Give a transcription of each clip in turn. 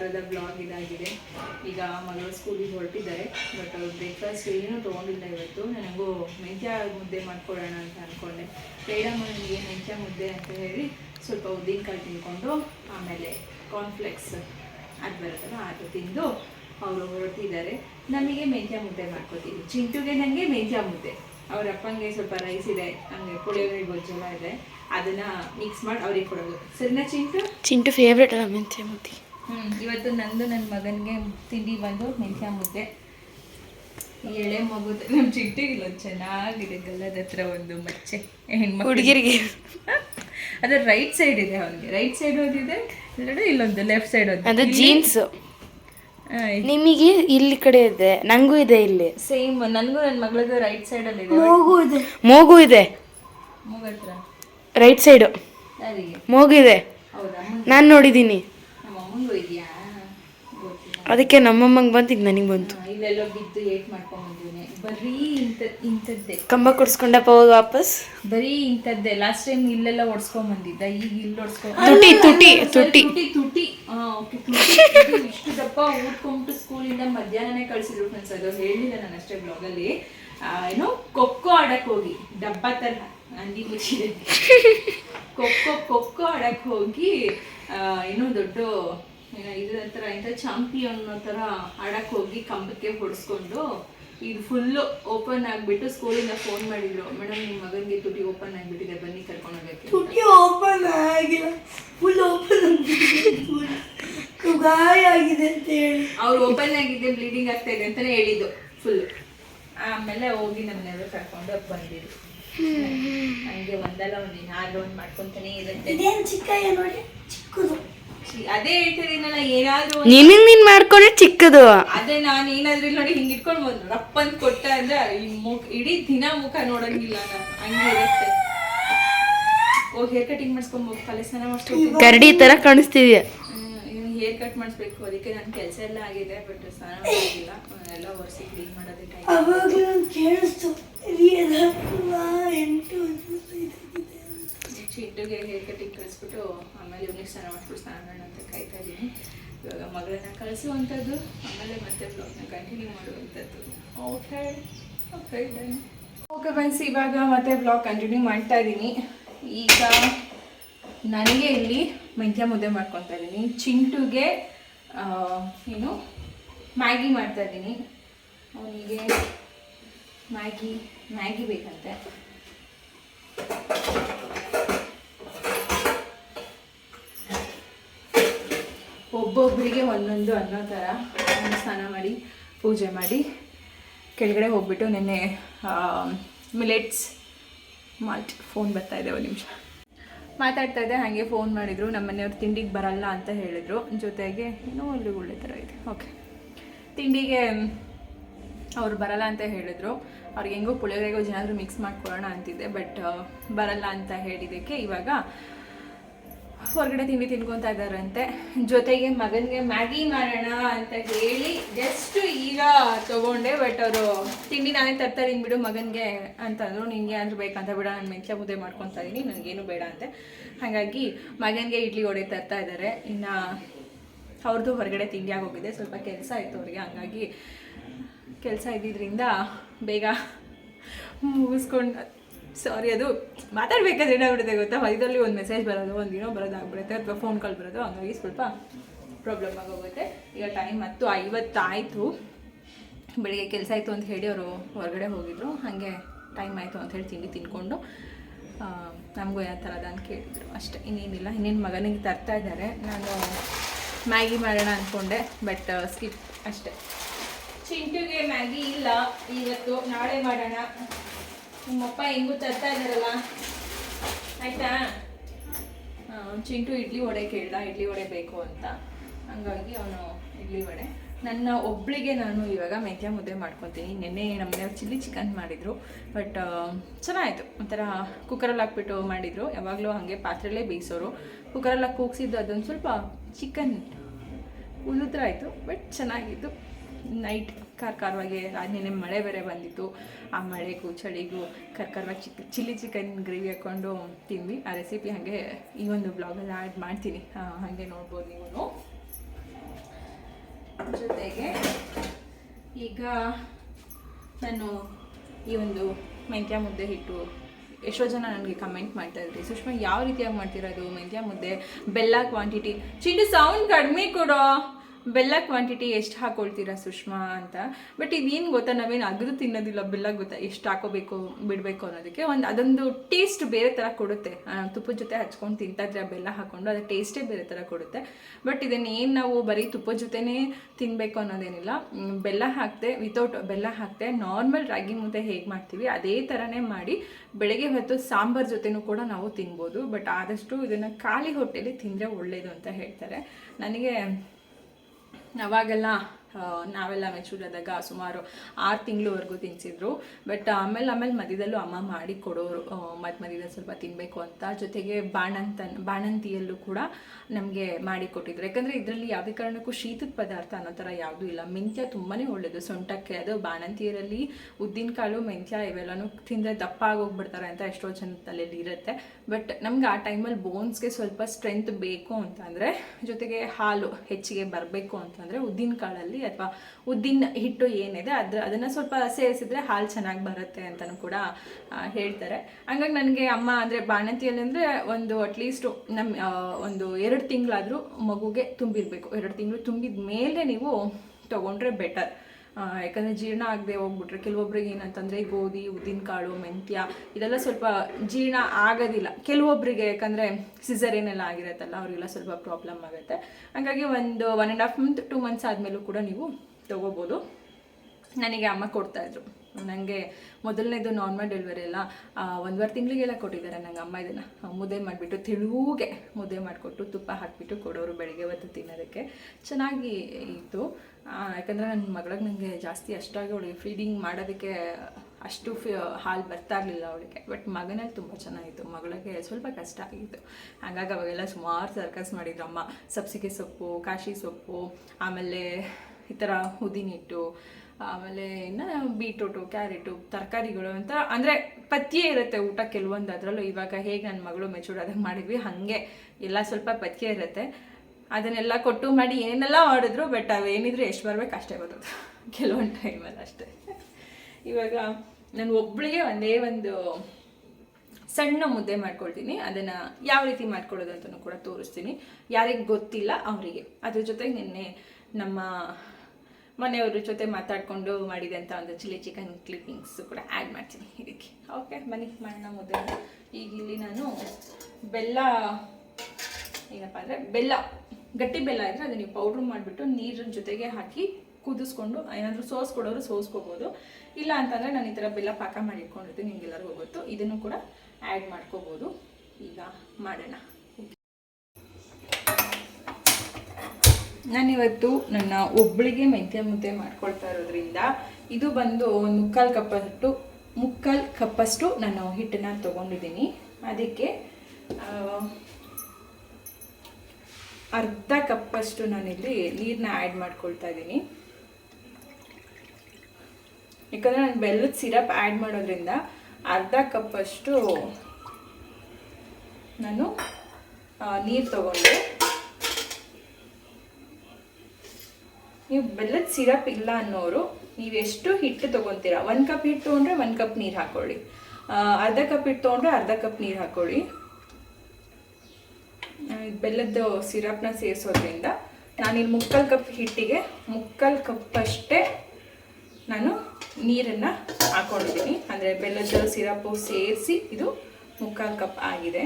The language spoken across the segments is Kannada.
ಶನಿವಾರದ ಬ್ಲಾಗ್ ಇದಾಗಿದೆ. ಈಗ ಮಗಳು ಸ್ಕೂಲಿಗೆ ಹೊರಟಿದ್ದಾರೆ. ಬಟ್ ಅವ್ರು ಬ್ರೇಕ್ಫಾಸ್ಟ್ ಏನೂ ತೊಗೊಂಡಿಲ್ಲ ಇವತ್ತು. ನನಗೂ ಮೆಂತ್ಯ ಮುದ್ದೆ ಮಾಡ್ಕೊಳ್ಳೋಣ ಅಂತ ಅಂದ್ಕೊಂಡೆ ಬೇಡ ನನಗೆ ಮೆಂತ್ಯ ಮುದ್ದೆ ಅಂತ ಹೇಳಿ ಸ್ವಲ್ಪ ಉದ್ದಿನಕಾಯಿ ತಿನ್ಕೊಂಡು ಆಮೇಲೆ ಕಾರ್ನ್ಫ್ಲೆಕ್ಸ್ ಅದು ಬರುತ್ತಲ್ಲ ಅದು ತಿಂದು ಅವರು ಹೊರಟಿದ್ದಾರೆ. ನಮಗೆ ಮೆಂತ್ಯ ಮುದ್ದೆ ಮಾಡ್ಕೋತೀವಿ. ಚಿಂಟುಗೆ ನನಗೆ ಮೆಂತ್ಯ ಮುದ್ದೆ. ಅವ್ರ ಅಪ್ಪಂಗೆ ಸ್ವಲ್ಪ ರೈಸ್ ಇದೆ. ಹಂಗೆ ಪುಳಿಯೋಗರೆ ಗೊಜ್ಜೆಲ್ಲ ಇದೆ. ಅದನ್ನ ಮಿಕ್ಸ್ ಮಾಡಿ ಅವ್ರಿಗೆ ಕೊಡೋದು. ಸರಿನಾ ಚಿಂಟು? ಚಿಂಟು ಫೇವ್ರೇಟ್ ಅಲ್ಲ ಮೆಂತ್ಯ ಮುದ್ದೆ. ಇವತ್ತು ನಂದು ನನ್ನ ಮಗನಿಗೆ ತಿಂಡಿ ಬಂದು ಮೆಂತ್ಯ ಮುದ್ದೆ. ಎಳೆ ಮಗು ನಮ್ಮ ಚಿಟ್ಟಿಗಿಲ್ಲ ಚೆನ್ನಾಗಿದೆ ಗಲ್ಲದ ಹತ್ರ ಒಂದು ಮಚ್ಚೆ ಹೆಣ್ಮಕ್ಳು. ಹುಡುಗಿರಿಗೆ. ಅದು ರೈಟ್ ಸೈಡ್ ಇದೆ ಅವನಿಗೆ. ರೈಟ್ ಸೈಡ್ ಓದಿದೆ ಇಲ್ಲಡೆ ಇಲ್ಲೊಂದು ಲೆಫ್ಟ್ ಸೈಡ್ ಅದು ಓದಿದೆ ಜೀನ್ಸ್ ನಿಮಗೆ ಇಲ್ಲಿ ಕಡೆ ಇದೆ ನಂಗೂ ಇದೆ ಇಲ್ಲಿ. ಸೇಮ್ ನನಗೂ ನನ್ನ ಮಗಳದು ರೈಟ್ ಸೈಡಲ್ಲಿ ಇದೆ. ಮೂಗು ಇದೆ. ಮೂಗ್ ಹತ್ರ ರೈಟ್ ಸೈಡ್ ಮೂಗು ಇದೆ. ಹೌದಾ? ನಾನು ನೋಡಿದ್ದೀನಿ ಅದಕ್ಕೆ ನಮ್ಮಮ್ಮಂಗೆ ಬಂತು ಈಗ ನನಗೆ ಬಂತು. ಇಲ್ಲೆಲ್ಲೋ ಬಿದ್ದು ಏಟ್ ಮಾಡ್ಕೊಂಡ್ ಬಂದಿವ್ನೆ. ಬರೀ ಇಂಥ ಇಂಥದ್ದೇ. ಕಂಬ ಕೊಡ್ಸ್ಕೊಂಡಪ್ಪ ಹೋಗಿ ವಾಪಸ್? ಬರೀ ಇಂಥದ್ದೇ. ಲಾಸ್ಟ್ ಟೈಮ್ ಇಲ್ಲೆಲ್ಲ ಓಡಿಸ್ಕೊಂಬಂದಿದ್ದ ಬಂದಿದ್ದ ಈಗ ಇಲ್ಲಿ ಒಡ್ಸ್ಕೊಂಡ್ ತುಟಿ ತುಟಿ ತುಟಿ. ತುಟಿ okay, ತುಟಿ ಇಷ್ಟು ದಪ್ಪ ಊದ್ಕೊಂಬಿಟ್ಟು ಸ್ಕೂಲಿಂದ ಮಧ್ಯಾಹ್ನನೇ ಕಳ್ಸಿದ್ರು ಫ್ರೆಂಡ್ಸ್ ಅದು ಹೇಳಿಲ್ಲ ನಾನು ಅಷ್ಟೇ ಬ್ಲಾಗಲ್ಲಿ ಏನೋ ಖೋಖೋ ಆಡಕ್ಕೆ ಹೋಗಿ. ಡಬ್ಬ ತರ. ಅಂದಿ ಮುಚ್ಚಿದೆ. ಖೋಖೋ ಖೋಖೋ ಆಡಕ್ಕೆ ಹೋಗಿ ಏನೋ ದೊಡ್ಡ ಏನೋ ಇದ್ರ ಹತ್ರ ಚಾಂಪಿ ಚಾಂಪಿಯನ್ ಅನ್ನೋ ಥರ ಆಡಕ್ ಹೋಗಿ ಕಂಬಕ್ಕೆ ಹೊಡೆಸ್ಕೊಂಡು ಇದು ಫುಲ್ಲು ಓಪನ್ ಆಗಿಬಿಟ್ಟು ಸ್ಕೂಲಿಂದ ಫೋನ್ ಮಾಡಿದ್ರು ಮೇಡಮ್ ನಿಮ್ಮ ಮಗನಿಗೆ ತುಟಿ ಓಪನ್ ಆಗಿಬಿಟ್ಟಿದೆ ಬನ್ನಿ ಕರ್ಕೊಂಡು ಹೋಗಕ್ಕೆ ಓಪನ್ ಆಗಿಲ್ಲ. ಫುಲ್ ಓಪನ್ ಗಾಯ ಆಗಿದೆ ಅಂತ ಹೇಳಿ. ಅವ್ರು ಓಪನ್ ಆಗಿದೆ ಬ್ಲೀಡಿಂಗ್ ಆಗ್ತಾ ಇದೆ ಅಂತಾನೆ ಹೇಳಿದ್ದು ಫುಲ್ ಆಮೇಲೆ ಹೋಗಿ ನಮ್ಮನ್ನೆಲ್ಲ ಕರ್ಕೊಂಡು ಬಂದಿರು ಹಂಗೆ ಒಂದಲ್ಲ ಒಂದ್ ಏನಾದ್ರೂ ಒಂದ್ ಮಾಡ್ಕೊಂತಾನೆ ಇರುತ್ತೆ. ಇದೇನು ಚಿಕ್ಕ ನೋಡಿ? ಚಿಕ್ಕದು. ಅದೇ ಹೇಳ್ತಿದ್ದೀನಲ್ಲ ಏನಾದ್ರೂ ನಿನ್ನ ನೀನ್ ನೀನು ಮಾಡ್ಕೊಂಡ್ರೆ ಚಿಕ್ಕದು. ಅದೇ ನಾನು ಏನಾದ್ರೂ ಇಲ್ಲಿ ನೋಡಿ ಹಿಂಗ್ ಇಟ್ಕೊಂಡು ಬಂದು ಅಂತ ಕೊಟ್ಟ ಅಂದ್ರೆ ಈ ಮುಖ ಇಡೀ ದಿನ ಮುಖ ನೋಡಂಗಿಲ್ಲ ನಾನು. ಹಂಗೆ ಇರುತ್ತೆ. ಹೋಗಿ ಹೇರ್ ಕಟಿಂಗ್ ಮಾಡಿಸ್ಕೊಂಡ್ ಹೋಗಿ ತಲೆ ಸ್ನಾನ ಮಾಡಿಸ್ಕೊಂಡು ಕರಡಿ ಥರ ಕಾಣಿಸ್ತಿದ್ಯಾ? ಹೇರ್ ಕಟ್ ಮಾಡಿಸ್ಬೇಕು. ಅದಕ್ಕೆ ನನ್ನ ಕೆಲಸ ಎಲ್ಲ ಆಗಿದೆ ಬಟ್ ಸ್ನಾನ ಮಾಡಿಲ್ಲ ಎಲ್ಲ ಒರೆಸಿ ಕ್ಲೀನ್ ಮಾಡೋದೇ ಚಿಂಟುಗೆ ಹೇರ್ ಕಟ್ಟಿಗೆ ಕಳಿಸ್ಬಿಟ್ಟು ಆಮೇಲೆ ಇವನಿಗೆ ಸ್ನಾನ ಮಾಡಿಸ್ಬಿಟ್ಟು ಸ್ನಾನ ಮಾಡೋಣ ಅಂತ ಕಾಯ್ತಾ ಇದ್ದೀನಿ. ಇವಾಗ ಮಗಳನ್ನ ಕಳಿಸುವಂಥದ್ದು ಆಮೇಲೆ ಮತ್ತೆ ಬ್ಲಾಗ್ನ ಕಂಟಿನ್ಯೂ ಮಾಡುವಂಥದ್ದು. Okay okay done okay friends ಇವಾಗ ಮತ್ತೆ ಬ್ಲಾಗ್ ಕಂಟಿನ್ಯೂ ಮಾಡ್ತಾ ಇದ್ದೀನಿ. ಈಗ ನನಗೆ ಇಲ್ಲಿ ಮೆಂತ್ಯ ಮುದ್ದೆ ಮಾಡ್ಕೊತಾ ಇದ್ದೀನಿ. ಚಿಂಟುಗೆ ಏನು ಮ್ಯಾಗಿ ಮಾಡ್ತಾ ಇದ್ದೀನಿ. ಅವನಿಗೆ ಮ್ಯಾಗಿ ಮ್ಯಾಗಿ ಬೇಕಂತೆ. ಒಬ್ಬೊಬ್ಬರಿಗೆ ಒಂದೊಂದು ಅನ್ನೋ ಥರ ಸ್ನಾನ ಮಾಡಿ, ಪೂಜೆ ಮಾಡಿ. ಕೆಳಗಡೆ ಹೋಗ್ಬಿಟ್ಟು ನಿನ್ನೆ ಮಿಲೆಟ್ಸ್ ಮಾಲ್ಟ್ ಫೋನ್ ಬರ್ತಾ ಇದೆ ಒಂದು ನಿಮಿಷ. ಮಾತಾಡ್ತಾ ಇದ್ದೆ ಹಾಗೆ ಫೋನ್ ಮಾಡಿದರು ನಮ್ಮ ಮನೆಯವ್ರು ತಿಂಡಿಗೆ ಬರಲ್ಲ ಅಂತ ಹೇಳಿದರು. ಜೊತೆಗೆ, ಏನೋ ಅಲ್ಲಿ ಒಳ್ಳೆ ಥರ ಇದೆ. ಓಕೆ ತಿಂಡಿಗೆ ಅವ್ರು ಬರಲ್ಲ ಅಂತ ಹೇಳಿದ್ರು. ಅವ್ರಿಗೆ ಹೆಂಗೋ ಪುಳಿಯೋಗರೆಗೋ ಏನಾದರೂ ಮಿಕ್ಸ್ ಮಾಡ್ಕೊಳ್ಳೋಣ ಅಂತಿದ್ದೆ ಬಟ್ ಬರಲ್ಲ ಅಂತ ಹೇಳಿದ್ದಕ್ಕೆ ಇವಾಗ ಹೊರಗಡೆ ತಿಂಡಿ ತಿನ್ಕೊತಾ ಇದ್ದಾರಂತೆ ಜೊತೆಗೆ ಮಗನಿಗೆ ಮ್ಯಾಗಿ ಮಾಡೋಣ ಅಂತ ಹೇಳಿ ಜಸ್ಟ್ ಈಗ ತಗೊಂಡೆ ಬಟ್ ಅವರು ತಿಂಡಿ ನಾನೇ ತರ್ತಾರೆ ಬಿಡು ಮಗನಿಗೆ ಅಂತಂದ್ರು ನಿಂಗೆ ಅಂದ್ರೆ ಬೇಕಂತ ಬಿಡ, ನಾನು ಮೆಂತ್ಯ ಮುದ್ದೆ ಮಾಡ್ಕೊತಾ ಇದೀನಿ ನನಗೇನು ಬೇಡ ಅಂತೆ. ಹಾಗಾಗಿ ಮಗನಿಗೆ ಇಡ್ಲಿ ವಡೆ ತರ್ತಾ ಇದ್ದಾರೆ ಇನ್ನು ಅವ್ರದ್ದು ಹೊರಗಡೆ ತಿಂಡಿ ಆಗೋಗಿದೆ, ಸ್ವಲ್ಪ ಕೆಲಸ ಆಯಿತು ಅವ್ರಿಗೆ. ಹಂಗಾಗಿ ಕೆಲಸ ಇದ್ದಿದ್ದರಿಂದ ಬೇಗ ಮುಗಿಸ್ಕೊಂಡು ಸಾರಿ ಅದು ಮಾತಾಡ್ಬೇಕಾದ್ರೆ ಏನಾಗ್ಬಿಡುತ್ತೆ ಗೊತ್ತಾ? ಇದರಲ್ಲಿ ಒಂದು ಮೆಸೇಜ್ ಬರೋದು, ಒಂದು ಏನೋ ಬರೋದು ಆಗ್ಬಿಡುತ್ತೆ, ಅಥವಾ ಫೋನ್ ಕಾಲ್ ಬರೋದು, ಹಂಗಾಗಿ ಸ್ವಲ್ಪ ಪ್ರಾಬ್ಲಮ್ ಆಗೋಗುತ್ತೆ. ಈಗ ಟೈಮ್ ಹತ್ತು ಐವತ್ತಾಯಿತು. ಬೆಳಿಗ್ಗೆ ಕೆಲಸ ಆಯಿತು ಅಂತ ಹೇಳಿ ಅವರು ಹೊರಗಡೆ ಹೋಗಿದ್ರು. ಹಾಗೆ ಟೈಮ್ ಆಯಿತು ಅಂತ ಹೇಳಿ ತಿಂಡಿ ತಿನ್ಕೊಂಡು ನಮಗೂ ಯಾವ ಥರದ ಅಂತ ಕೇಳಿದ್ರು. ಅಷ್ಟೇ, ಇನ್ನೇನಿಲ್ಲ. ಇನ್ನೇನು ಮಗನಿಗೆ ತರ್ತಾ ಇದ್ದಾರೆ. ನಾನು ಮ್ಯಾಗಿ ಮಾಡೋಣ ಅಂದ್ಕೊಂಡೆ ಬಟ್ ಸ್ಕಿಪ್ ಅಷ್ಟೇ. ಚಿಂಟುಗೆ ಮ್ಯಾಗಿ ಇಲ್ಲ. ಇವತ್ತು ನಾಳೆ ಮಾಡೋಣ. ನಿಮ್ಮಪ್ಪ ಹೆಂಗೂ ತರ್ತಾ ಇದ್ದಾರಲ್ಲ? ಆಯ್ತಾ? ಚಿಂಟು ಇಡ್ಲಿ ವಡೆ ಕೇಳ್ದ. ಇಡ್ಲಿ ವಡೆ ಬೇಕು ಅಂತ. ಹಂಗಾಗಿ ಅವನು ಇಡ್ಲಿ ವಡೆ. ನನ್ನ ಒಬ್ಳಿಗೆ ನಾನು ಇವಾಗ ಮೆಂತ್ಯ ಮುದ್ದೆ ಮಾಡ್ಕೊತೀನಿ. ನಿನ್ನೆ ನಮ್ಮ ಚಿಲ್ಲಿ ಚಿಕನ್ ಮಾಡಿದರು. ಬಟ್ ಚೆನ್ನಾಯಿತು. ಒಂಥರ ಕುಕ್ಕರಲ್ಲಿ ಹಾಕ್ಬಿಟ್ಟು ಮಾಡಿದರು. ಯಾವಾಗಲೂ ಹಾಗೆ ಪಾತ್ರೆಯಲ್ಲೇ ಬೇಯಿಸೋರು. ಕುಕ್ಕರಲ್ಲಿ ಹಾಕಿ ಕೂಗಿಸಿದ್ದು ಅದೊಂದು ಸ್ವಲ್ಪ ಚಿಕನ್. ಉಳಿದ್ರ ಆಯಿತು. ಬಟ್ ಚೆನ್ನಾಗಿತ್ತು. ನೈಟ್ ಖಾರ ಖಾರವಾಗಿ ನಿನ್ನೆ ಮಳೆ ಬೇರೆ ಬಂದಿತ್ತು. ಆ ಮಳೆಗೂ ಚಳಿಗೂ ಖಾರ ಖಾರವಾಗಿ ಚಿಕ್ ಚಿಲ್ಲಿ ಚಿಕನ್ ಗ್ರೇವಿ ಹಾಕ್ಕೊಂಡು ತಿಂದ್ವಿ. ಆ ರೆಸಿಪಿ ಹಾಗೆ ಈ ಒಂದು ಬ್ಲಾಗಲ್ಲಿ ಆ್ಯಡ್ ಮಾಡ್ತೀನಿ. ಹಾಗೆ ನೋಡ್ಬೋದು ನೀವು ಜೊತೆಗೆ ಈಗ ನಾನು ಈ ಒಂದು ಮೆಂತ್ಯ ಮುದ್ದೆ ಹಿಟ್ಟು ಎಷ್ಟೋ ಜನ ನನಗೆ ಕಮೆಂಟ್ ಮಾಡ್ತಾ ಇದ್ರಿ. ಸುಷ್ಮಾ, ಯಾವ ರೀತಿಯಾಗಿ ಮಾಡ್ತಿರೋದು ಮೆಂತ್ಯ ಮುದ್ದೆ? ಬೆಲ್ಲ ಕ್ವಾಂಟಿಟಿ ಚಿಂಡಿ ಸೌಂಡ್ ಕಡಿಮೆ ಕೊಡೋ. ಬೆಲ್ಲ ಕ್ವಾಂಟಿಟಿ ಎಷ್ಟು ಹಾಕೊಳ್ತೀರಾ ಸುಷ್ಮಾ ಅಂತ? ಬಟ್ ಇದೇನು ಗೊತ್ತಾ, ನಾವೇನು ಅಗದು ತಿನ್ನೋದಿಲ್ಲ, ಬೆಲ್ಲ ಗೊತ್ತಾ, ಎಷ್ಟು ಹಾಕೋಬೇಕು, ಬಿಡಬೇಕು ಅನ್ನೋದಕ್ಕೆ. ಒಂದು ಅದೊಂದು ಟೇಸ್ಟ್ ಬೇರೆ ಥರ ಕೊಡುತ್ತೆ. ತುಪ್ಪದ ಜೊತೆ ಹಚ್ಕೊಂಡು ತಿಂತಾ ಇದ್ರೆ ಆ ಬೆಲ್ಲ ಹಾಕ್ಕೊಂಡು ಅದು ಟೇಸ್ಟೇ ಬೇರೆ ಥರ ಕೊಡುತ್ತೆ. ಬಟ್ ಇದನ್ನೇನು ನಾವು ಬರೀ ತುಪ್ಪದ ಜೊತೆನೇ ತಿನ್ನಬೇಕು ಅನ್ನೋದೇನಿಲ್ಲ. ಬೆಲ್ಲ ಹಾಕ್ತೆ ವಿತೌಟ್ ಬೆಲ್ಲ ಹಾಕ್ತೆ ನಾರ್ಮಲ್ ರಾಗಿ ಮುದ್ದೆ ಹೇಗೆ ಮಾಡ್ತೀವಿ, ಅದೇ ಥರನೇ ಮಾಡಿ ಬೆಳಗ್ಗೆ ಹೊತ್ತು ಸಾಂಬಾರ್ ಜೊತೆನೂ ಕೂಡ ನಾವು ತಿನ್ಬೋದು. ಬಟ್ ಆದಷ್ಟು ಇದನ್ನು ಖಾಲಿ ಹೊಟ್ಟೆಯಲ್ಲಿ ತಿಂದರೆ ಒಳ್ಳೆಯದು ಅಂತ ಹೇಳ್ತಾರೆ. ನನಗೆ ಅವಾಗೆಲ್ಲ ಆ, ಮೆಚೂರ್ ಆದಾಗ ಸುಮಾರು ಆರು ತಿಂಗಳವರೆಗೂ ತಿನ್ಸಿದ್ರು. ಬಟ್ ಆಮೇಲೆ ಆಮೇಲೆ ಮಧ್ಯದಲ್ಲೂ ಅಮ್ಮ ಮಾಡಿ ಕೊಡೋರು ಮತ್ತು ಮಧ್ಯದಲ್ಲಿ ಸ್ವಲ್ಪ ತಿನ್ನಬೇಕು ಅಂತ. ಜೊತೆಗೆ ಬಾಣಂತನ್ ಬಾಣಂತಿಯಲ್ಲೂ ಕೂಡ ನಮಗೆ ಮಾಡಿ ಕೊಟ್ಟಿದ್ರು. ಯಾಕಂದರೆ ಇದರಲ್ಲಿ ಯಾವುದೇ ಕಾರಣಕ್ಕೂ ಶೀತದ ಪದಾರ್ಥ ಅನ್ನೋ ಥರ ಯಾವುದೂ ಇಲ್ಲ. ಮೆಂತ್ಯ ತುಂಬಾ ಒಳ್ಳೆಯದು ಸೊಂಟಕ್ಕೆ ಅದು ಬಾಣಂತಿಯರಲ್ಲಿ ಉದ್ದಿನಕಾಳು ಮೆಂತ್ಯ ಇವೆಲ್ಲನೂ ತಿಂದರೆ ದಪ್ಪ ಆಗೋಗ್ಬಿಡ್ತಾರೆ ಅಂತ ಎಷ್ಟೋ ಜನ ತಲೆಯಲ್ಲಿ ಇರುತ್ತೆ. ಬಟ್ ನಮ್ಗೆ ಆ ಟೈಮಲ್ಲಿ ಬೋನ್ಸ್ಗೆ ಸ್ವಲ್ಪ ಸ್ಟ್ರೆಂತ್ ಬೇಕು ಅಂತಂದರೆ ಜೊತೆಗೆ ಹಾಲು ಹೆಚ್ಚಿಗೆ ಬರಬೇಕು ಅಂತಂದರೆ ಉದ್ದಿನ ಕಾಳಲ್ಲಿ ಅಥವಾ ಉದ್ದಿನ ಹಿಟ್ಟು ಏನಿದೆ ಅದ್ರ ಅದನ್ನು ಸ್ವಲ್ಪ ಸೇರಿಸಿದ್ರೆ ಹಾಲು ಚೆನ್ನಾಗಿ ಬರುತ್ತೆ ಅಂತಲೂ ಕೂಡ ಹೇಳ್ತಾರೆ. ಹಂಗಾಗಿ ನನಗೆ ಅಮ್ಮ ಅಂದರೆ ಬಾಣಂತಿಯಲ್ಲಿ ಅಂದರೆ ಒಂದು ಅಟ್ಲೀಸ್ಟು ನಮ್ಮ ಒಂದು ಎರಡು ತಿಂಗಳಾದರೂ ಮಗುಗೆ ತುಂಬಿರಬೇಕು. ಎರಡು ತಿಂಗಳು ತುಂಬಿದ ಮೇಲೆ ನೀವು ತೊಗೊಂಡ್ರೆ ಬೆಟರ್ ಯಾಕಂದರೆ ಜೀರ್ಣ ಆಗದೆ ಹೋಗ್ಬಿಟ್ರೆ ಕೆಲವೊಬ್ರಿಗೆ ಏನಂತಂದರೆ ಗೋಧಿ ಉದ್ದಿನಕಾಳು ಮೆಂತ್ಯ, ಇದೆಲ್ಲ ಸ್ವಲ್ಪ ಜೀರ್ಣ ಆಗೋದಿಲ್ಲ. ಕೆಲವೊಬ್ಬರಿಗೆ ಯಾಕಂದರೆ ಸಿಸರೇನೆಲ್ಲ ಆಗಿರತ್ತಲ್ಲ, ಅವರಿಗೆಲ್ಲ ಸ್ವಲ್ಪ ಪ್ರಾಬ್ಲಮ್ ಆಗುತ್ತೆ. ಹಾಗಾಗಿ ಒಂದು one and half month two months ಆದಮೇಲೂ ಕೂಡ ನೀವು ತೊಗೋಬೋದು. ನನಗೆ ಅಮ್ಮ ಕೊಡ್ತಾಯಿದ್ರು. ನನಗೆ ಮೊದಲನೇದು ನಾರ್ಮಲ್ ಡೆಲಿವರಿ ಎಲ್ಲ ಒಂದುವರೆ ತಿಂಗಳಿಗೆಲ್ಲ ಕೊಟ್ಟಿದ್ದಾರೆ ನಂಗೆ ಅಮ್ಮ ಇದನ್ನು. ಮುದ್ದೆ ಮಾಡಿಬಿಟ್ಟು ತಿಳುವಿಗೆ ಮುದ್ದೆ ಮಾಡಿಕೊಟ್ಟು ತುಪ್ಪ ಹಾಕಿಬಿಟ್ಟು ಕೊಡೋರು ಬೆಳಿಗ್ಗೆ ಹೊತ್ತು ತಿನ್ನೋದಕ್ಕೆ. ಚೆನ್ನಾಗಿ ಇತ್ತು. ಯಾಕಂದರೆ ನನ್ನ ಮಗಳಿಗೆ ನನಗೆ ಜಾಸ್ತಿ ಅಷ್ಟಾಗಿ ಅವಳಿಗೆ ಫೀಡಿಂಗ್ ಮಾಡೋದಕ್ಕೆ ಅಷ್ಟು ಫಿ ಹಾಲು ಬರ್ತಾ ಇರಲಿಲ್ಲ ಅವಳಿಗೆ. ಬಟ್ ಮಗನಲ್ಲಿ ತುಂಬ ಚೆನ್ನಾಗಿತ್ತು. ಮಗಳಿಗೆ ಸ್ವಲ್ಪ ಕಷ್ಟ ಆಗಿತ್ತು. ಹಾಗಾಗಿ ಅವಾಗೆಲ್ಲ ಸುಮಾರು ಸರ್ಕಸ್ ಮಾಡಿದ್ರು ಅಮ್ಮ ಸಬ್ಸಿಗೆ ಸೊಪ್ಪು, ಕಾಶಿ ಸೊಪ್ಪು, ಆಮೇಲೆ ಈ ಥರ ಉದಿನಿಟ್ಟು, ಆಮೇಲೆ ಇನ್ನು ಬೀಟ್ರೂಟು ಕ್ಯಾರೆಟು ತರಕಾರಿಗಳು ಅಂತ. ಅಂದರೆ ಪಥ್ಯ ಇರುತ್ತೆ ಊಟ ಕೆಲವೊಂದು ಅದರಲ್ಲೂ. ಇವಾಗ ಹೇಗೆ ನನ್ನ ಮಗಳು ಮೆಚೂರ್ಡ್ ಆದಾಗ ಮಾಡಿದ್ವಿ, ಹಾಗೆ. ಎಲ್ಲ ಸ್ವಲ್ಪ ಪಥ್ಯ ಇರುತ್ತೆ. ಅದನ್ನೆಲ್ಲ ಕೊಟ್ಟು ಮಾಡಿ ಏನೆಲ್ಲ ಮಾಡಿದ್ರು ಬಟ್ ಅವೇನಿದ್ರು ಎಷ್ಟು ಬರ್ಬೇಕು ಅಷ್ಟೇ ಬರೋದು ಕೆಲವೊಂದು ಟೈಮಲ್ಲಿ ಅಷ್ಟೇ. ಇವಾಗ ನಾನು ಒಬ್ಬಳಿಗೆ ಒಂದೇ ಒಂದು ಸಣ್ಣ ಮುದ್ದೆ ಮಾಡ್ಕೊಳ್ತೀನಿ. ಅದನ್ನು ಯಾವ ರೀತಿ ಮಾಡ್ಕೊಳ್ಳೋದು ಅಂತಲೂ ಕೂಡ ತೋರಿಸ್ತೀನಿ. ಯಾರಿಗೆ ಗೊತ್ತಿಲ್ಲ ಅವರಿಗೆ. ಅದ್ರ ಜೊತೆಗೆ ನಿನ್ನೆ ನಮ್ಮ ಮನೆಯವ್ರ ಜೊತೆ ಮಾತಾಡಿಕೊಂಡು ಮಾಡಿದಂಥ ಒಂದು ಚಿಲ್ಲಿ ಚಿಕನ್ ಕ್ಲಿಪ್ಪಿಂಗ್ಸ್ ಕೂಡ ಆ್ಯಡ್ ಮಾಡ್ತೀನಿ ಇದಕ್ಕೆ. ಓಕೆ, ಬನ್ನಿ, ಮಾಡೋಣ ಮುದ್ದೆ. ಈಗ ಇಲ್ಲಿ ನಾನು ಬೆಲ್ಲ, ಏನಪ್ಪ ಅಂದರೆ ಬೆಲ್ಲ. ಗಟ್ಟಿ ಬೆಲ್ಲ ಇದ್ದರೆ ಅದನ್ನ ನೀವು ಪೌಡ್ರ್ ಮಾಡಿಬಿಟ್ಟು ನೀರಿನ ಜೊತೆಗೆ ಹಾಕಿ ಕುದಿಸ್ಕೊಂಡು, ಏನಾದರೂ ಸೋಸ್ ಕೊಡೋರು ಸೋಸ್ಕೋಬೋದು ಇಲ್ಲ ಅಂತಂದರೆ ನಾನು ಈ ಥರ ಬೆಲ್ಲ ಪಾಕ ಮಾಡಿ ಇಟ್ಕೊಂಡಿರ್ತೀನಿ ನಿಮ್ಗೆಲ್ಲರಿಗೂ ಗೊತ್ತು. ಇದನ್ನು ಕೂಡ ಆ್ಯಡ್ ಮಾಡ್ಕೋಬೋದು. ಈಗ ಮಾಡೋಣ. ನಾನಿವತ್ತು ನನ್ನ ಒಬ್ಬಳಿಗೆ ಮೆಂತ್ಯ ಮುದ್ದೆ ಮಾಡ್ಕೊಳ್ತಾ ಇರೋದ್ರಿಂದ ಇದು ಬಂದು ಒಂದು ಮುಕ್ಕಾಲು ಕಪ್ಪಷ್ಟು ಮುಕ್ಕಾಲು ಕಪ್ಪಷ್ಟು ನಾನು ಹಿಟ್ಟನ್ನು ತೊಗೊಂಡಿದ್ದೀನಿ. ಅದಕ್ಕೆ ಅರ್ಧ ಕಪ್ಪಷ್ಟು ನಾನಿಲ್ಲಿ ನೀರನ್ನ ಆ್ಯಡ್ ಮಾಡ್ಕೊಳ್ತಾ ಇದ್ದೀನಿ. ಯಾಕಂದರೆ ನಾನು ಬೆಲ್ಲದ ಸಿರಪ್ ಆ್ಯಡ್ ಮಾಡೋದ್ರಿಂದ ಅರ್ಧ ಕಪ್ಪಷ್ಟು ನಾನು ನೀರು ತಗೊಂಡೆ. ನೀವು ಬೆಲ್ಲದ ಸಿರಪ್ ಇಲ್ಲ ಅನ್ನೋರು, ನೀವು ಎಷ್ಟು ಹಿಟ್ಟು ತೊಗೊತೀರಾ? ಒಂದು ಕಪ್ ಹಿಟ್ಟು ತೊಗೊಂಡ್ರೆ ಒಂದು ಕಪ್ ನೀರು ಹಾಕ್ಕೊಳ್ಳಿ ಅರ್ಧ ಕಪ್ ಹಿಟ್ಟು ತೊಗೊಂಡ್ರೆ ಅರ್ಧ ಕಪ್ ನೀರು ಇದ್ ಬೆಲ್ಲದ ಸಿರಪ್ನ ಸೇರಿಸೋದ್ರಿಂದ ನಾನಿಲ್ಲಿ ಮುಕ್ಕಾಲು ಕಪ್ ಹಿಟ್ಟಿಗೆ ಮುಕ್ಕಾಲು ಕಪ್ ಅಷ್ಟೇ ನಾನು ನೀರನ್ನು ಹಾಕೊಂಡಿದ್ದೀನಿ. ಅಂದರೆ ಬೆಲ್ಲದ ಸಿರಪ್ಪು ಸೇರಿಸಿ ಇದು ಮುಕ್ಕಾಲು ಕಪ್ ಆಗಿದೆ.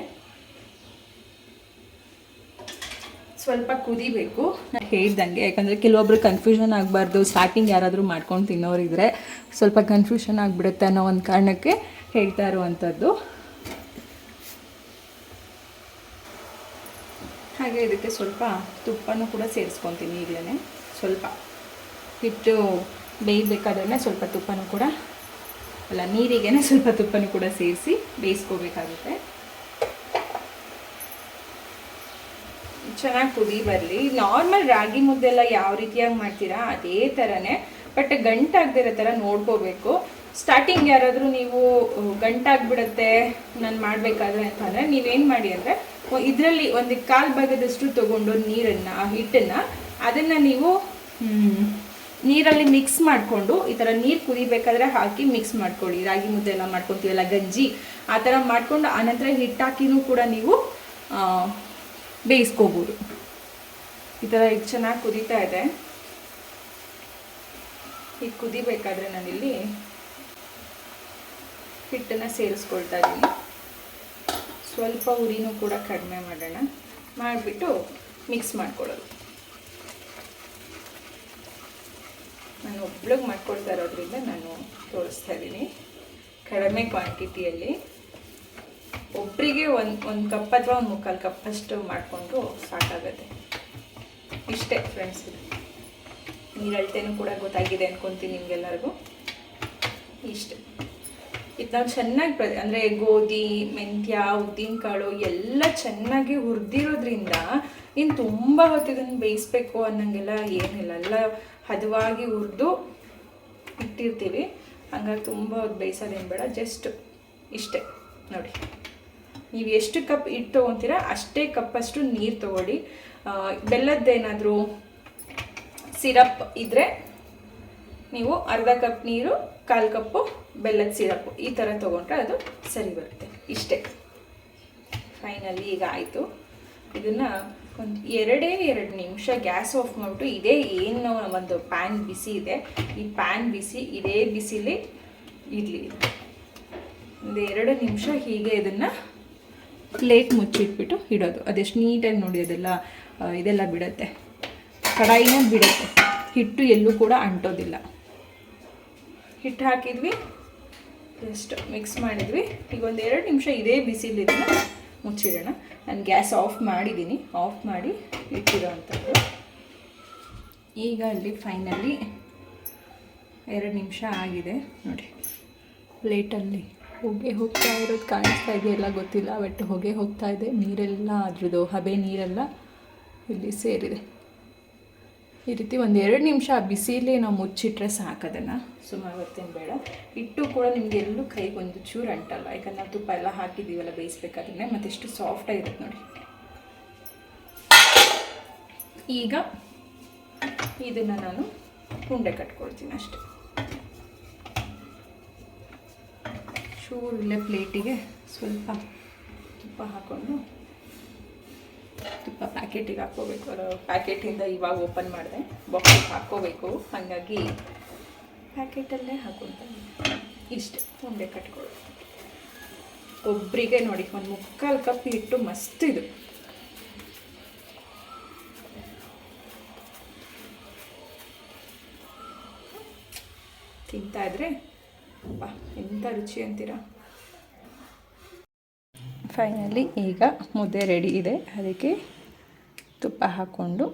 ಸ್ವಲ್ಪ ಕುದಿಬೇಕು. ನಾನು ಹೇಳ್ದಂಗೆ, ಯಾಕಂದರೆ ಕೆಲವೊಬ್ರು ಕನ್ಫ್ಯೂಷನ್ ಆಗಬಾರ್ದು ಸ್ಟಾರ್ಟಿಂಗ್ ಯಾರಾದರೂ ಮಾಡ್ಕೊಂಡು ತಿನ್ನೋರಿದ್ರೆ ಸ್ವಲ್ಪ ಕನ್ಫ್ಯೂಷನ್ ಆಗಿಬಿಡುತ್ತೆ ಅನ್ನೋ ಒಂದು ಕಾರಣಕ್ಕೆ ಹೇಳ್ತಾ ಇರುವಂಥದ್ದು ಹಾಗೆ ಇದಕ್ಕೆ ಸ್ವಲ್ಪ ತುಪ್ಪನೂ ಕೂಡ ಸೇರಿಸ್ಕೊತೀನಿ ಈಗಲೇ. ಸ್ವಲ್ಪ ಹಿಟ್ಟು ಬೇಯಬೇಕಾದ್ರೆ ಸ್ವಲ್ಪ ತುಪ್ಪನೂ ಕೂಡ, ಅಲ್ಲ ನೀರಿಗೆ ಸ್ವಲ್ಪ ತುಪ್ಪನೂ ಕೂಡ ಸೇರಿಸಿ ಬೇಯಿಸ್ಕೋಬೇಕಾಗುತ್ತೆ. ಚೆನ್ನಾಗಿ ಕುದಿ ಬರಲಿ. ನಾರ್ಮಲ್ ರಾಗಿ ಮುದ್ದೆ ಎಲ್ಲ ಯಾವ ರೀತಿಯಾಗಿ ಮಾಡ್ತೀರಾ ಅದೇ ಥರನೇ ಬಟ್ ಗಂಟಾಗದಿರೋ ಥರ ನೋಡ್ಕೋಬೇಕು. ಸ್ಟಾರ್ಟಿಂಗ್ ಯಾರಾದರೂ ನೀವು ಗಂಟಾಗ್ಬಿಡುತ್ತೆ, ನಾನು ಮಾಡಬೇಕಾದ್ರೆ ಅಂತಂದರೆ ನೀವೇನು ಮಾಡಿ ಅಂದರೆ ಇದರಲ್ಲಿ ಒಂದು ಕಾಲು ಭಾಗದಷ್ಟು ತಗೊಂಡು ನೀರನ್ನು, ಆ ಹಿಟ್ಟನ್ನು, ಅದನ್ನು ನೀವು ನೀರಲ್ಲಿ ಮಿಕ್ಸ್ ಮಾಡಿಕೊಂಡು ಈ ಥರ ನೀರು ಕುದಿಬೇಕಾದ್ರೆ ಹಾಕಿ ಮಿಕ್ಸ್ ಮಾಡ್ಕೊಳ್ಳಿ. ರಾಗಿ ಮುದ್ದೆ ಎಲ್ಲ ಮಾಡ್ಕೊತೀವಲ್ಲ, ಗಂಜಿ, ಆ ಥರ ಮಾಡ್ಕೊಂಡು ಆನಂತರ ಹಿಟ್ಟಾಕಿನೂ ಕೂಡ ನೀವು ಬೇಯಿಸ್ಕೋಬೋದು. ಈ ಥರ ಈಗ ಚೆನ್ನಾಗಿ ಕುದೀತಾ ಇದೆ. ಈಗ ಕುದಿಬೇಕಾದ್ರೆ ನಾನಿಲ್ಲಿ ಹಿಟ್ಟನ್ನು ಸೇರಿಸ್ಕೊಳ್ತಾ ಇದ್ದೀನಿ. ಸ್ವಲ್ಪ ಉರಿನೂ ಕೂಡ ಕಡಿಮೆ ಮಾಡೋಣ. ಮಾಡಿಬಿಟ್ಟು ಮಿಕ್ಸ್ ಮಾಡ್ಕೊಳ್ಳೋದು. ನಾನು ಒಬ್ಳಿಗೆ ಮಾಡ್ಕೊಡ್ತಾ ಇರೋದ್ರಿಂದ ನಾನು ತೋರಿಸ್ತಾ ಇದ್ದೀನಿ. ಕಡಿಮೆ ಕ್ವಾಂಟಿಟಿಯಲ್ಲಿ ಒಬ್ಬರಿಗೆ ಒಂದು ಒಂದು ಕಪ್ ಅಥವಾ ಒಂದು ಮುಕ್ಕಾಲು ಕಪ್ ಅಷ್ಟು ಮಾಡಿಕೊಂಡು ಸಾಕಾಗತ್ತೆ. ಇಷ್ಟೇ ಫ್ರೆಂಡ್ಸ್ ಇದು. ಕೂಡ ಗೊತ್ತಾಗಿದೆ ಅನ್ಕೊಂತೀನಿ ನಿಮಗೆಲ್ಲರಿಗೂ. ಇಷ್ಟೆ. ಇದು ನಾವು ಚೆನ್ನಾಗಿ ಪ್ರ, ಅಂದರೆ ಗೋಧಿ, ಮೆಂತ್ಯ, ಉದ್ದಿನಕಾಳು ಎಲ್ಲ ಚೆನ್ನಾಗಿ ಹುರಿದಿರೋದ್ರಿಂದ ಇನ್ನು ತುಂಬ ಹೊತ್ತು ಇದನ್ನು ಬೇಯಿಸ್ಬೇಕು ಅನ್ನೋಂಗೆಲ್ಲ ಏನಿಲ್ಲ. ಎಲ್ಲ ಹದವಾಗಿ ಹುರಿದು ಇಟ್ಟಿರ್ತೀವಿ. ಹಂಗಾಗಿ ತುಂಬ ಹೊತ್ತು ಬೇಯಿಸೋದೇನು ಬೇಡ. ಜಸ್ಟ್ ಇಷ್ಟೇ. ನೋಡಿ. ನೀವು ಎಷ್ಟು ಕಪ್ ಹಿಟ್ಟು ತೊಗೊತೀರಾ ಅಷ್ಟೇ ಕಪ್ಪಷ್ಟು ನೀರು ತೊಗೊಳ್ಳಿ. ಬೆಲ್ಲದ್ದೇನಾದರೂ ಸಿರಪ್ ಇದ್ದರೆ ನೀವು ಅರ್ಧ ಕಪ್ ನೀರು, ಕಾಲು ಕಪ್ಪು, ಬೆಲ್ಲದ ಸಿರಪ್ಪು ಈ ಥರ ತೊಗೊಂಡ್ರೆ ಅದು ಸರಿ ಬರುತ್ತೆ. ಇಷ್ಟೇ. ಫೈನಲಿ ಈಗ ಆಯಿತು. ಇದನ್ನು ಒಂದು ಎರಡೇ ಎರಡು ನಿಮಿಷ ಗ್ಯಾಸ್ ಆಫ್ ಮಾಡಿಬಿಟ್ಟು ಇದೇ ಏನು ಒಂದು ಪ್ಯಾನ್ ಬಿಸಿ ಇದೆ. ಈ ಪ್ಯಾನ್ ಬಿಸಿ, ಇದೇ ಬಿಸಿಲಿ ಇರಲಿ. ಒಂದು ಎರಡು ನಿಮಿಷ ಹೀಗೆ ಇದನ್ನು ಪ್ಲೇಟ್ ಮುಚ್ಚಿಟ್ಬಿಟ್ಟು ಇಡೋದು. ಅದೆಷ್ಟು ನೀಟಾಗಿ ನೋಡಿ ಅದೆಲ್ಲ ಇದೆಲ್ಲ ಬಿಡುತ್ತೆ. ಕಡಾಯಿನ ಬಿಡುತ್ತೆ. ಹಿಟ್ಟು ಎಲ್ಲೂ ಕೂಡ ಅಂಟೋದಿಲ್ಲ. ಹಿಟ್ಟು ಹಾಕಿದ್ವಿ ಜಸ್ಟ್ ಮಿಕ್ಸ್ ಮಾಡಿದ್ವಿ. ಈಗ ಒಂದು ಎರಡು ನಿಮಿಷ ಇದೇ ಬಿಸಿಲಿ ಇದನ್ನ ಮುಚ್ಚಿಡೋಣ. ನಾನು ಗ್ಯಾಸ್ ಆಫ್ ಮಾಡಿದ್ದೀನಿ ಆಫ್ ಮಾಡಿ ಇಟ್ಟಿರೋ ಅಂಥದ್ದು. ಈಗ ಅಲ್ಲಿ ಫೈನಲಿ ಎರಡು ನಿಮಿಷ ಆಗಿದೆ. ನೋಡಿ. ಪ್ಲೇಟಲ್ಲಿ ಹೊಗೆ ಹೋಗ್ತಾ ಇರೋದು ಕಾಣಿಸ್ತಾ ಇದೆಯಲ್ಲ ಗೊತ್ತಿಲ್ಲ ಬಟ್ ಹೊಗೆ ಹೋಗ್ತಾ ಇದೆ. ನೀರೆಲ್ಲ, ಅದ್ರದ್ದು ಹಬೆ ನೀರೆಲ್ಲ ಇಲ್ಲಿ ಸೇರಿದೆ. ಈ ರೀತಿ ಒಂದು ಎರಡು ನಿಮಿಷ ಆ ನಾವು ಮುಚ್ಚಿಟ್ರೆ ಸಾಕದನ್ನು ಸುಮಾರು ಹೊತ್ತೇನು ಬೇಡ. ಇಟ್ಟು ಕೂಡ ನಿಮಗೆ ಎಲ್ಲೂ ಕೈಗೆ ಒಂದು ಚೂರು ಅಂಟಲ್ಲ. ಯಾಕಂದ್ರೆ ನಾವು ತುಪ್ಪ ಎಲ್ಲ ಹಾಕಿದ್ದೀವಲ್ಲ ಬೇಯಿಸ್ಬೇಕಾದ್ರೆ ಮತ್ತು ಎಷ್ಟು ಸಾಫ್ಟಾಗಿರುತ್ತೆ ನೋಡಿ. ಈಗ ಇದನ್ನು ನಾನು ಉಂಡೆ ಕಟ್ಕೊಳ್ತೀನಿ ಅಷ್ಟೆ. ಚೂರು ಇಲ್ಲೇ ಪ್ಲೇಟಿಗೆ ಸ್ವಲ್ಪ ತುಪ್ಪ ಹಾಕ್ಕೊಂಡು ತುಪ್ಪ ಪ್ಯಾಕೆಟಿಗೆ ಹಾಕ್ಕೋಬೇಕು. ಪ್ಯಾಕೆಟಿಂದ ಇವಾಗ ಓಪನ್ ಮಾಡಿದೆ. ಬಾಕ್ಸಿಗೆ ಹಾಕ್ಕೋಬೇಕು. ಹಾಗಾಗಿ ಪ್ಯಾಕೆಟಲ್ಲೇ ಹಾಕೊಂತ ಇಷ್ಟು. ಉಂಡೆ ಕಟ್ಕೊಳ್ಳೋದು. ಒಬ್ಬರಿಗೆ ನೋಡಿ, ಒಂದು ಮುಕ್ಕಾಲು ಕಪ್ ಇಟ್ಟು ಮಸ್ತ್ ಇದು. ತಿಂತಾ ಇದ್ರೆ ಬಾ ಎಂಥ ರುಚಿ ಅಂತೀರಾ? ಫೈನಲಿ ಈಗ ಮುದ್ದೆ ರೆಡಿ ಇದೆ. ಅದಕ್ಕೆ ತುಪ್ಪ ಹಾಕ್ಕೊಂಡು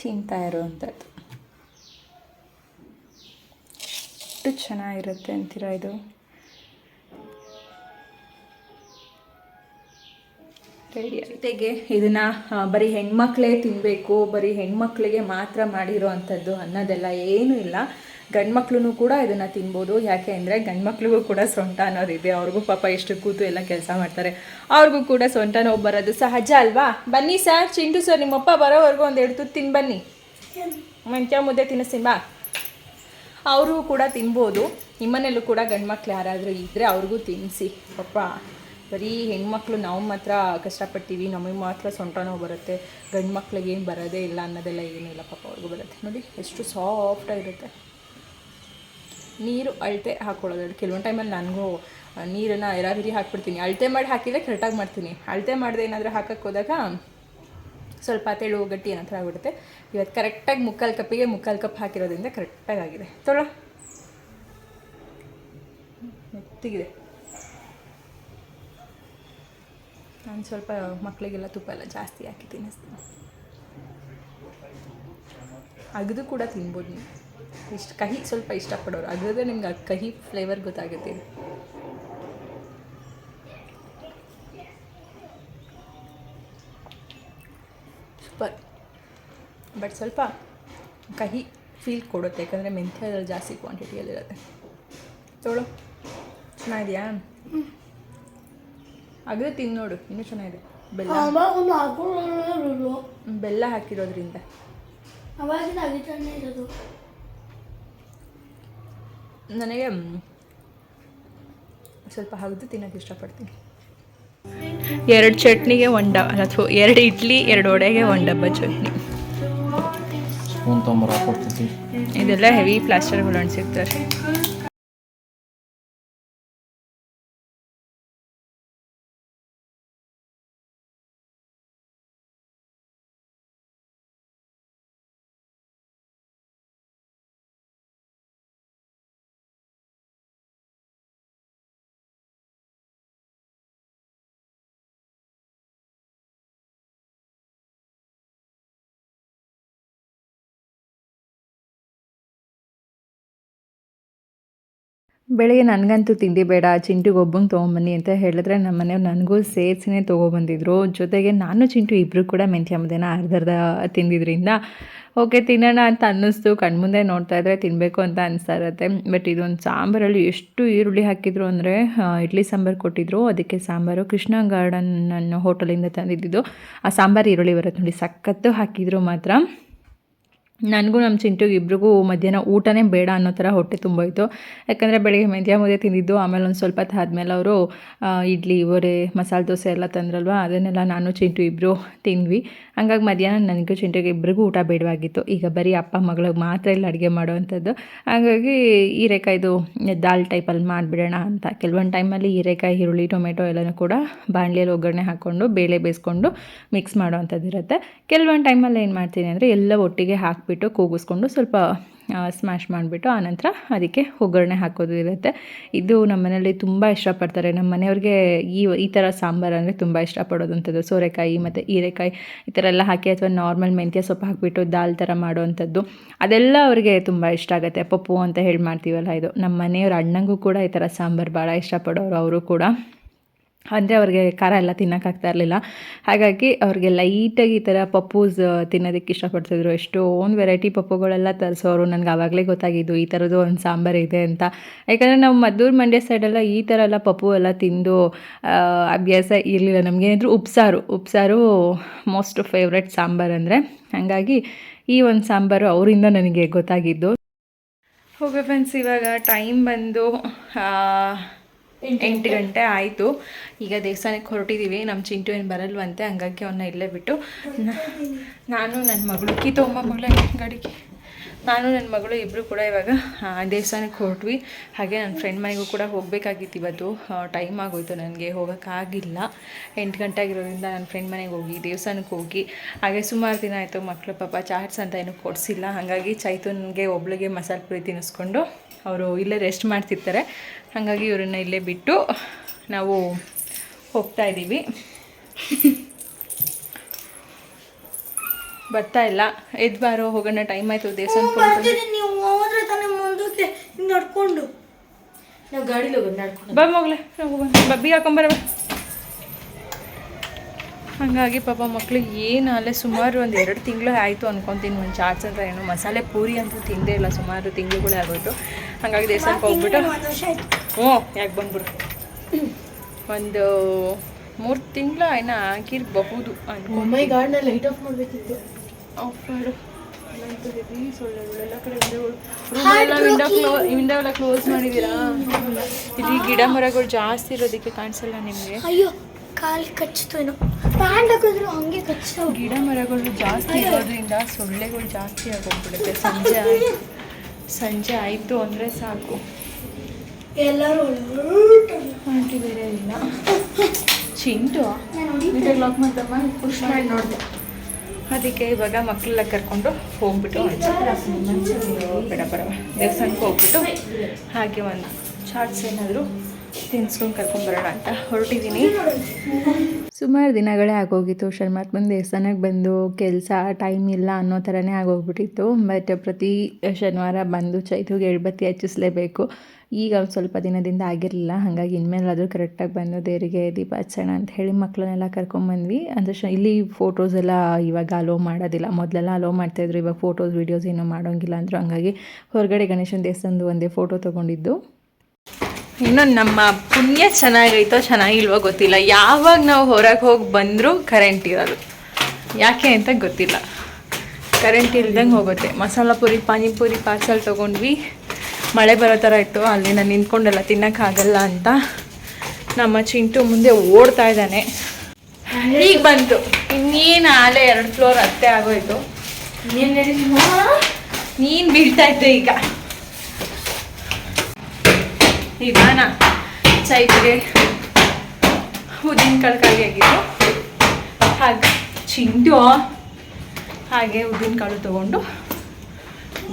ತಿಂತಾ ಇರುವಂಥದ್ದು ಎಷ್ಟು ಚೆನ್ನಾಗಿರುತ್ತೆ ಅಂತೀರಾ ಇದು? ಜೊತೆಗೆ ಇದನ್ನು ಬರೀ ಹೆಣ್ಮಕ್ಳೇ ತಿನ್ನಬೇಕು ಬರೀ ಹೆಣ್ಮಕ್ಳಿಗೆ ಮಾತ್ರ ಮಾಡಿರೋ ಅಂಥದ್ದು ಅನ್ನೋದೆಲ್ಲ ಏನೂ ಇಲ್ಲ. ಗಂಡ್ಮಕ್ಳು ಕೂಡ ಇದನ್ನು ತಿನ್ಬೋದು. ಯಾಕೆ ಅಂದರೆ ಗಂಡ್ಮಕ್ಳಿಗೂ ಕೂಡ ಸೊಂಟ ಅನ್ನೋದಿದೆ ಅವ್ರಿಗೂ ಪಾಪ ಎಷ್ಟು ಕೂತು ಎಲ್ಲ ಕೆಲಸ ಮಾಡ್ತಾರೆ. ಅವ್ರಿಗೂ ಕೂಡ ಸೊಂಟ ನೋವು ಬರೋದು ಸಹಜ ಅಲ್ವಾ? ಬನ್ನಿ ಸರ್, ಚಿಂಟು ಸರ್, ನಿಮ್ಮಪ್ಪ ಬರೋವರೆಗೂ ಒಂದು ಎರಡು ತುತ್ತು ತಿನ್ ಬನ್ನಿ. ಮಂಚ ಮುದ್ದೆ ತಿನ್ನಿಸ್ತೀನಿ, ಬಾ. ಅವರು ಕೂಡ ತಿನ್ಬೋದು. ನಿಮ್ಮನೇಲೂ ಕೂಡ ಗಂಡ್ಮಕ್ಳು ಯಾರಾದರೂ ಇದ್ದರೆ ಅವ್ರಿಗೂ ತಿನ್ನಿಸಿ ಪಾಪ ಬರೀ ಹೆಣ್ಮಕ್ಳು ನಾವು ಮಾತ್ರ ಕಷ್ಟಪಡ್ತೀವಿ. ನಮಗೆ ಮಾತ್ರ ಸೊಂಟ ನೋವು ಬರುತ್ತೆ. ಗಂಡು ಮಕ್ಳಿಗೆ ಏನು ಬರೋದೇ ಇಲ್ಲ ಅನ್ನೋದೆಲ್ಲ ಏನಿಲ್ಲ ಪಾಪ ಅವ್ರಿಗೂ ಬರುತ್ತೆ. ನೋಡಿ, ಎಷ್ಟು ಸಾಫ್ಟಾಗಿರುತ್ತೆ ನೀರು ಅಳತೆ ಹಾಕ್ಕೊಳ್ಳೋದು ಕೆಲವೊಂದು ಟೈಮಲ್ಲಿ ನನಗೂ ನೀರನ್ನು ಎರಾಬಿರಿ ಹಾಕ್ಬಿಡ್ತೀನಿ. ಅಳತೆ ಮಾಡಿ ಹಾಕಿದರೆ ಕರೆಕ್ಟಾಗಿ ಮಾಡ್ತೀನಿ. ಅಳತೆ ಮಾಡದೆ ಏನಾದರೂ ಹಾಕಕ್ಕೆ ಹೋದಾಗ ಸ್ವಲ್ಪ ತೆಳು, ಗಟ್ಟಿ ಏನೋ ಆಗ್ಬಿಡುತ್ತೆ. ಇವತ್ತು ಕರೆಕ್ಟಾಗಿ ಮುಕ್ಕಾಲು ಕಪ್ಪಿಗೆ ಮುಕ್ಕಾಲು ಕಪ್ ಹಾಕಿರೋದ್ರಿಂದ ಕರೆಕ್ಟಾಗಿ ಆಗಿದೆ. ತೊಳೋ. ಮೆತ್ತಿಗಿದೆ. ನಾನು ಸ್ವಲ್ಪ ಮಕ್ಕಳಿಗೆಲ್ಲ ತುಪ್ಪ ಎಲ್ಲ ಜಾಸ್ತಿ ಹಾಕಿ ತಿನ್ನಿಸ್ತೀನಿ. ಅಗದು ಕೂಡ ತಿನ್ಬೋದು ನೀವು. ಇಷ್ಟು ಕಹಿ ಸ್ವಲ್ಪ ಇಷ್ಟಪಡೋರು. ಅಗದೇ ನಿಮ್ಗೆ ಆ ಕಹಿ ಫ್ಲೇವರ್ ಗೊತ್ತಾಗುತ್ತೆ. ಸೂಪರ್. ಬಟ್ ಸ್ವಲ್ಪ ಕಹಿ ಫೀಲ್ ಕೊಡುತ್ತೆ ಯಾಕಂದರೆ ಮೆಂತ್ಯದಲ್ಲಿ ಜಾಸ್ತಿ ಕ್ವಾಂಟಿಟಿಯಲ್ಲಿರುತ್ತೆ ತೋಳು ಚೆನ್ನಾಗಿದೆಯಾ? ಅಗದು ತಿಂದು ನೋಡು ಇನ್ನೂ ಚೆನ್ನಾಗಿದೆ. ಬೆಲ್ಲ. ಬೆಲ್ಲ ಹಾಕಿರೋದ್ರಿಂದ. ಅವಾಗಿನ ಅಗಿತಾನೆ ಇರೋದು. ನನಗೆ ಸ್ವಲ್ಪ ಹಗ್ದು ತಿನ್ನೋಕ್ಕೆ ಇಷ್ಟಪಡ್ತೀನಿ. ಎರಡು ಚಟ್ನಿಗೆ ಒಂದು ಡಬ್ಬ ಅಥವಾ ಎರಡು ಇಡ್ಲಿ ಎರಡು ವಡೆಗೆ ಒಂದು ಡಬ್ಬ ಚಟ್ನಿ. ಇದೆಲ್ಲ ಹೆವಿ ಪ್ಲಾಸ್ಟರ್ಗಳು ಅನ್ಸಿರ್ತಾರೆ. ಬೆಳಿಗ್ಗೆ ನನಗಂತೂ ತಿಂಡಿ ಬೇಡ ಚಿಂಟುಗೊಬ್ಬಂಗೆ ತೊಗೊಂಬನ್ನಿ ಅಂತ ಹೇಳಿದ್ರೆ ನಮ್ಮ ಮನೆಯವ್ರು ನನಗೂ ಸೇರಿಸಿನೇ ತೊಗೊಬಂದಿದ್ರು. ಜೊತೆಗೆ ನಾನು ಚಿಂಟು ಇಬ್ಬರು ಕೂಡ ಮೆಂತ್ಯ ಮುದ್ದೆನ ಅರ್ಧರ್ಧ ತಿಂದಿದ್ರಿಂದ ಓಕೆ ತಿನ್ನೋಣ ಅಂತ ಅನ್ನಿಸ್ತು. ಕಣ್ಮುಂದೆ ನೋಡ್ತಾ ಇದ್ರೆ ತಿನ್ನಬೇಕು ಅಂತ ಅನಿಸ್ತಾ ಇರುತ್ತೆ. ಬಟ್ ಇದೊಂದು ಸಾಂಬಾರಲ್ಲಿ ಎಷ್ಟು ಈರುಳ್ಳಿ ಹಾಕಿದ್ರು ಅಂದರೆ ಇಡ್ಲಿ ಸಾಂಬಾರು ಕೊಟ್ಟಿದ್ರು. ಅದಕ್ಕೆ ಸಾಂಬಾರು ಕೃಷ್ಣ ಗಾರ್ಡನ್ ಅನ್ನೋ ಹೋಟೆಲಿಂದ ತಂದಿದ್ದು. ಆ ಸಾಂಬಾರು ಈರುಳ್ಳಿ ಬರುತ್ತೆ ನೋಡಿ, ಸಖತ್ತು ಹಾಕಿದ್ರು ಮಾತ್ರ. ನನಗೂ ನಮ್ಮ ಚಿಂಟು ಇಬ್ರಿಗೂ ಮಧ್ಯಾಹ್ನ ಊಟನೇ ಬೇಡ ಅನ್ನೋ ಥರ ಹೊಟ್ಟೆ ತುಂಬೋಯಿತು ಯಾಕಂದರೆ ಬೆಳಗ್ಗೆ ಮೆಂತ್ಯ ಮುದ್ದೆ ತಿಂದಿದ್ದು, ಆಮೇಲೆ ಒಂದು ಸ್ವಲ್ಪ ಹೊತ್ತು ಆದಮೇಲೆ ಅವರು ಇಡ್ಲಿ, ವಡೆ, ಮಸಾಲೆ ದೋಸೆ ಎಲ್ಲ ತಂದ್ರಲ್ವ, ಅದನ್ನೆಲ್ಲ ನಾನು, ಚಿಂಟು ಇಬ್ಬರು ತಿಂದ್ವಿ. ಹಂಗಾಗಿ ಮಧ್ಯಾಹ್ನ ನನಗೂ ಚಿಂಟುಗೆ ಇಬ್ರಿಗೂ ಊಟ ಬೇಡವಾಗಿತ್ತು. ಈಗ ಬರೀ ಅಪ್ಪ ಮಗಳಿಗೆ ಮಾತ್ರ ಇಲ್ಲಿ ಅಡುಗೆ ಮಾಡೋವಂಥದ್ದು. ಹಾಗಾಗಿ ಹೀರೆಕಾಯ್ದು ದಾಲ್ ಟೈಪಲ್ಲಿ ಮಾಡಿಬಿಡೋಣ ಅಂತ. ಕೆಲವೊಂದು ಟೈಮಲ್ಲಿ ಹೀರೆಕಾಯಿ, ಈರುಳ್ಳಿ, ಟೊಮೆಟೊ ಎಲ್ಲನೂ ಕೂಡ ಬಾಣಲಿಯಲ್ಲಿ ಒಗ್ಗರಣೆ ಹಾಕ್ಕೊಂಡು ಬೇಳೆ ಬೇಯಿಸ್ಕೊಂಡು ಮಿಕ್ಸ್ ಮಾಡೋವಂಥದ್ದು ಇರುತ್ತೆ. ಕೆಲವೊಂದು ಟೈಮಲ್ಲಿ ಏನು ಮಾಡ್ತೀನಿ ಅಂದರೆ ಎಲ್ಲ ಒಟ್ಟಿಗೆ ಹಾಕಿಬಿಟ್ಟು ಕೂಗಿಸ್ಕೊಂಡು ಸ್ವಲ್ಪ ಸ್ಮ್ಯಾಶ್ ಮಾಡಿಬಿಟ್ಟು ಆನಂತರ ಅದಕ್ಕೆ ಒಗ್ಗರಣೆ ಹಾಕೋದು ಇರುತ್ತೆ. ಇದು ನಮ್ಮ ಮನೇಲಿ ತುಂಬ ಇಷ್ಟಪಡ್ತಾರೆ. ನಮ್ಮ ಮನೆಯವ್ರಿಗೆ ಈ ಈ ಥರ ಸಾಂಬಾರು ಅಂದರೆ ತುಂಬ ಇಷ್ಟಪಡೋದಂಥದ್ದು. ಸೋರೆಕಾಯಿ ಮತ್ತು ಹೀರೆಕಾಯಿ ಈ ಥರ ಎಲ್ಲ ಹಾಕಿ ಅಥವಾ ನಾರ್ಮಲ್ ಮೆಂತ್ಯ ಸೊಪ್ಪು ಹಾಕಿಬಿಟ್ಟು ದಾಲ್ ಥರ ಮಾಡುವಂಥದ್ದು, ಅದೆಲ್ಲ ಅವ್ರಿಗೆ ತುಂಬ ಇಷ್ಟ ಆಗುತ್ತೆ. ಪಪ್ಪು ಅಂತ ಹೇಳಿ ಮಾಡ್ತೀವಲ್ಲ ಇದು. ನಮ್ಮ ಮನೆಯವ್ರ ಅಣ್ಣಂಗೂ ಕೂಡ ಈ ಥರ ಸಾಂಬಾರು ಭಾಳ ಇಷ್ಟಪಡೋರು, ಅವರು ಕೂಡ. ಅಂದರೆ ಅವ್ರಿಗೆ ಖಾರ ಎಲ್ಲ ತಿನ್ನೋಕ್ಕಾಗ್ತಾ ಇರಲಿಲ್ಲ. ಹಾಗಾಗಿ ಅವ್ರಿಗೆ ಲೈಟಾಗಿ ಈ ಥರ ಪಪ್ಪೂಸ್ ತಿನ್ನೋದಕ್ಕೆ ಇಷ್ಟಪಡ್ತಿದ್ರು ಎಷ್ಟೊಂದು ವೆರೈಟಿ ಪಪ್ಪುಗಳೆಲ್ಲ ತರಿಸೋರು. ನನಗೆ ಆವಾಗಲೇ ಗೊತ್ತಾಗಿದ್ದು ಈ ಥರದ್ದು ಒಂದು ಸಾಂಬಾರು ಇದೆ ಅಂತ. ಯಾಕಂದರೆ ನಾವು ಮದ್ದೂರು ಮಂಡ್ಯ ಸೈಡೆಲ್ಲ ಈ ಥರ ಎಲ್ಲ ಪಪ್ಪು ಎಲ್ಲ ತಿಂದು ಅಭ್ಯಾಸ ಇರಲಿಲ್ಲ. ನಮಗೇನಿದ್ರು ಉಪ್ಸಾರು. ಉಪ್ಸಾರು ಮೋಸ್ಟ್ ಫೇವ್ರೆಟ್ ಸಾಂಬಾರು ಅಂದರೆ. ಹಾಗಾಗಿ ಈ ಒಂದು ಸಾಂಬಾರು ಅವರಿಂದ ನನಗೆ ಗೊತ್ತಾಗಿದ್ದು. ಹೋಗಿ ಫ್ರೆಂಡ್ಸ್ ಇವಾಗ ಟೈಮ್ ಬಂದು ಎಂಟು ಗಂಟೆ? ಆಯಿತು. ಈಗ ದೇವಸ್ಥಾನಕ್ಕೆ ಹೊರಟಿದ್ದೀವಿ ನಮ್ಮ ಚಿಂಟು ಏನು ಬರಲ್ವಂತೆ, ಹಂಗಾಗಿ ಅವನ್ನ ಇಲ್ಲೇ ಬಿಟ್ಟು. ನಾನು ನನ್ನ ಮಗಳು ಕೀ ತೊಗೊಂಬ ಮಗಳ ಗಾಡಿಗೆ ನಾನು ನನ್ನ ಮಗಳು ಇಬ್ಬರು ಕೂಡ ಇವಾಗ ದೇವಸ್ಥಾನಕ್ಕೆ ಹೊರಟ್ವಿ. ಹಾಗೆ ನನ್ನ ಫ್ರೆಂಡ್ ಮನೆಗೂ ಕೂಡ ಹೋಗಬೇಕಾಗಿತ್ತು ಇವತ್ತು. ಟೈಮ್ ಆಗೋಯ್ತು ನನಗೆ, ಹೋಗೋಕ್ಕಾಗಿಲ್ಲ. ಎಂಟು ಗಂಟೆ ಆಗಿರೋದ್ರಿಂದ ನನ್ನ ಫ್ರೆಂಡ್ ಮನೆಗೆ ಹೋಗಿ, ದೇವಸ್ಥಾನಕ್ಕೆ ಹೋಗಿ. ಹಾಗೆ ಸುಮಾರು ದಿನ ಆಯಿತು ಮಕ್ಕಳು ಪಾಪ ಚಾಟ್ಸ್ ಅಂತ ಏನೂ ಕೊಡಿಸಿಲ್ಲ. ಹಾಗಾಗಿ ಚೈತನ್ಗೆ ಒಬ್ಳಿಗೆ ಮಸಾಲೆ ಪುರಿ ತಿನ್ನಿಸ್ಕೊಂಡು ಅವರು ಇಲ್ಲೇ ರೆಸ್ಟ್ ಮಾಡ್ತಿರ್ತಾರೆ. ಹಾಗಾಗಿ ಇವರನ್ನ ಇಲ್ಲೇ ಬಿಟ್ಟು ನಾವು ಹೋಗ್ತಾ ಇದ್ದೀವಿ. ಬರ್ತಾ ಇಲ್ಲ. ಎದ್ ಬಾರೋ ಹೋಗೋಣ ಟೈಮ್ ಆಯಿತು. ದೇವಸ್ಥಾನ ಬಾ ಮಗ್ಲೆ ನೀವು ಹೋದ್ರೆ ತಾನೇ ಮುಂದಕ್ಕೆ ಹಿಂಗ್ ನಡ್ಕೊಂಡು ನಾವು ಗಾಡಿಲಿ ಹೋಗೋದು ನಡ್ಕೊಂಡು ಬಾ ಮಗಳೇ ಹೋಗೋಣ ಬಬ್ಬಿ ಹಾಕೊಂಬರ ಹಾಗಾಗಿ ಪಾಪ ಮಕ್ಳಿಗೆ ಏನು ಅಲ್ಲೇ ಸುಮಾರು ಒಂದು ಎರಡು ತಿಂಗಳು ಆಯಿತು ಅನ್ಕೊತೀನಿ. ಒಂದು ಚಾಟ್ಸ್ ಅಂತ ಏನು ಮಸಾಲೆ ಪೂರಿ ಅಂತೂ ತಿಂದೇ ಇಲ್ಲ ಸುಮಾರು ತಿಂಗಳುಗಳೇ ಆಗೋಯ್ತು. ಹಾಗಾಗಿ ದೇವಸ್ಥಾನಕ್ಕೆ ಹೋಗ್ಬಿಟ್ಟು ಹ್ಞೂ ಯಾಕೆ ಬಂದ್ಬಿಡು. ಒಂದು ಮೂರು ತಿಂಗಳು ಏನೋ ಆಗಿರಬಹುದು ಲೈಟ್ ಆಫ್ ಮಾಡಬೇಕಿತ್ತು. ಆಫ್ ಮಾಡು. ವಿಂಡೋ ಎಲ್ಲ ಕ್ಲೋಸ್ ಮಾಡಿದ್ದೀರಾ ಇಲ್ಲಿ ಗಿಡ ಮರಗಳು ಜಾಸ್ತಿ ಇರೋದಕ್ಕೆ ಕಾಣಿಸಲ್ಲ ನಿಮಗೆ? ಕಾಲು ಕಚ್ಚಿತು ಏನೋ ಪ್ಯಾಂಟ್ ಹಾಕಿದ್ರು ಹಂಗೆ ಕಚ್ಚಿತು ಗಿಡ ಮರಗಳು ಜಾಸ್ತಿ ಇರೋದ್ರಿಂದ ಸೊಳ್ಳೆಗಳು ಜಾಸ್ತಿ ಆಗೋಗ್ಬಿಡುತ್ತೆ. ಸಂಜೆ ಆಯಿತು. ಸಂಜೆ ಆಯಿತು ಅಂದರೆ ಸಾಕು. ಎಲ್ಲರೂ ಆಂಟಿ ಬೇರೆ ಇಲ್ಲ. ಚಿಂಟು? ಲಾಕ್ ಮಾಡ್ದಮ್ಮ? ಪುಷ್ ಮಾಡಿ ನೋಡಿದೆ. ಅದಕ್ಕೆ ಇವಾಗ ಮಕ್ಕಳೆಲ್ಲ ಕರ್ಕೊಂಡು ಹೋಗ್ಬಿಟ್ಟು ಬೇಡ ಬರವ ದೇವಸ್ಥಾನಕ್ಕೆ ಹೋಗ್ಬಿಟ್ಟು ಹಾಗೆ ಒಂದು ಚಾಟ್ಸ್ ಏನಾದರೂ ತಿನ್ಸ್ಕೊಂಡು ಕರ್ಕೊಂಬರೋಣ ಅಂತ ಹೊರಟಿದ್ದೀನಿ ಸುಮಾರು ದಿನಗಳೇ ಆಗೋಗಿತ್ತು. ಶರ್ಮಾತ್ಮನ ದೇವಸ್ಥಾನಕ್ಕೆ ಬಂದು ಕೆಲಸ ಟೈಮ್ ಇಲ್ಲ ಅನ್ನೋ ಥರನೇ ಆಗೋಗ್ಬಿಟ್ಟಿತ್ತು. ಬಟ್ ಪ್ರತಿ ಶನಿವಾರ ಬಂದು ಚೈತುಗೆ ಎಳ್ಬತ್ತಿ ಹಚ್ಚಿಸ್ಲೇಬೇಕು. ಈಗ ಒಂದು ಸ್ವಲ್ಪ ದಿನದಿಂದ ಆಗಿರಲಿಲ್ಲ. ಹಾಗಾಗಿ ಇನ್ಮೇಲಾದರೂ ಕರೆಕ್ಟಾಗಿ ಬಂದು ದೇವರಿಗೆ ದೀಪ ಹಚ್ಚೋಣ ಅಂತ ಹೇಳಿ ಮಕ್ಕಳನ್ನೆಲ್ಲ ಕರ್ಕೊಂಬಂದ್ವಿ ಅಂದರೆ ಶ, ಇಲ್ಲಿ ಫೋಟೋಸ್ ಎಲ್ಲ ಇವಾಗ ಅಲೋ ಮಾಡೋದಿಲ್ಲ. ಮೊದಲೆಲ್ಲ ಅಲೋ ಮಾಡ್ತಾಯಿದ್ರು ಇವಾಗ ಫೋಟೋಸ್ ವೀಡಿಯೋಸ್ ಏನೂ ಮಾಡೋಂಗಿಲ್ಲ ಅಂದರು. ಹಂಗಾಗಿ ಹೊರಗಡೆ ಗಣೇಶನ ದೇವಸ್ಥಾನದ ಒಂದೇ ಫೋಟೋ ತೊಗೊಂಡಿದ್ದು. ಇನ್ನು ನಮ್ಮ ಪುಣ್ಯ ಚೆನ್ನಾಗೈತೋ ಚೆನ್ನಾಗಿಲ್ವೋ ಗೊತ್ತಿಲ್ಲ. ಯಾವಾಗ ನಾವು ಹೊರಗೆ ಹೋಗಿ ಬಂದರೂ ಕರೆಂಟ್ ಇರೋದು ಯಾಕೆ ಅಂತ ಗೊತ್ತಿಲ್ಲ. ಕರೆಂಟ್ ಇಲ್ದಂಗೆ ಹೋಗುತ್ತೆ. ಮಸಾಲ ಪುರಿ, ಪಾನಿಪುರಿ, ಪಾರ್ಸಲ್ ತೊಗೊಂಡ್ವಿ. ಮಳೆ ಬರೋ ಥರ ಇತ್ತು. ಅಲ್ಲಿ ನಾನು ನಿಂತ್ಕೊಂಡೆಲ್ಲ ತಿನ್ನೋಕ್ಕಾಗಲ್ಲ ಅಂತ ನಮ್ಮ ಚಿಂಟು ಮುಂದೆ ಓಡ್ತಾ ಇದ್ದಾನೆ. ಈಗ ಬಂತು. ಇನ್ನೇನು ಆಲೆ ಎರಡು ಫ್ಲೋರ್ ಅತ್ತೆ ಆಗೋಯ್ತು. ನೀನು ಬೀಳ್ತಾ ಇದ್ದೆ ಈಗ. ನಿಧಾನ ಚೈತ್ಗೆ ಉದ್ದಿನ ಕಾಳು ಖಾಲಿಯಾಗಿತ್ತು ಹಾಗೆ ಚಿಂಟು ಹಾಗೆ ಉದ್ದಿನ ಕಾಳು ತೊಗೊಂಡು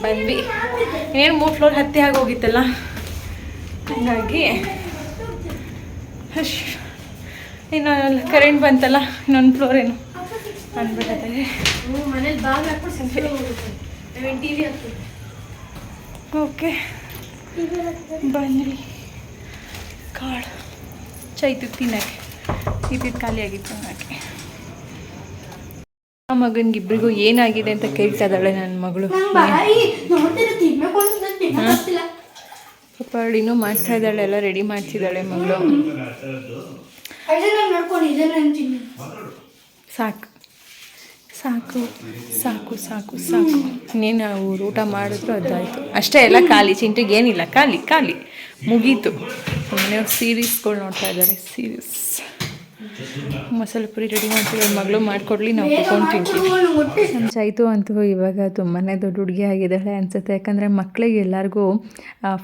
ಬಂದ್ವಿ. ಏನು ಮೂರು ಫ್ಲೋರ್ ಹತ್ತಿ ಆಗೋಗಿತ್ತಲ್ಲ ಹಾಗಾಗಿ ಅಶ್ ಇನ್ನು ಕರೆಂಟ್ ಬಂತಲ್ಲ ಇನ್ನೊಂದು ಫ್ಲೋರ್ ಏನು? ಅಂದ್ಬಿಟ್ಟದೆ ಓಕೆ. ಬಂದ್ವಿ ಕಾಳು. ಚೈತು ತಿನ್ನಕ್ಕೆ. ಇದ್ದಿದ್ದು ಖಾಲಿ ಆಗಿತ್ತು ಅನ್ನೋಕ್ಕೆ ಆ ಮಗನಿಗಿಬ್ರಿಗೂ ಏನಾಗಿದೆ ಅಂತ ಕೇಳ್ತಾ ಇದ್ದಾಳೆ ನನ್ನ ಮಗಳು. ಪಾಪ ಪಪ್ಪಾಡಿನೂ ಮಾಡ್ತಾ ಇದ್ದಾಳೆ ಎಲ್ಲ ರೆಡಿ ಮಾಡ್ತಿದ್ದಾಳೆ ಮಗಳು. ಸಾಕು. ಸಾಕು ಸಾಕು ಸಾಕು ಸಾಕು. ಇನ್ನೇನು ಅವ್ರು ಊಟ ಮಾಡಿದ್ರು ಅದಾಯಿತು. ಅಷ್ಟೇ ಎಲ್ಲ ಖಾಲಿ ಚಿಂಟಿಗೆ ಏನಿಲ್ಲ, ಖಾಲಿ ಖಾಲಿ. ಮುಗೀತು. ಮನೆಯವ್ರು ಸೀರೀಸ್ಗಳು ನೋಡ್ತಾ ಇದ್ದಾರೆ ಸೀರೀಸ್ ಮಸಾಲೆ ಪುರಿ ರೆಡಿ ಮಾಡ್ತೀವಿ ಮಗಳು ಮಾಡಿಕೊಡ್ಲಿ, ನಾವು ಕುತ್ಕೊಂಡು ತಿಂತೀವಿ. ನಮ್ಮ ಅಂತೂ ಇವಾಗ ತುಂಬಾ ದೊಡ್ಡ ಹುಡುಗಿ ಆಗಿದ್ದಾಳೆ ಅನಿಸುತ್ತೆ. ಯಾಕಂದರೆ ಮಕ್ಕಳಿಗೆ ಎಲ್ಲರಿಗೂ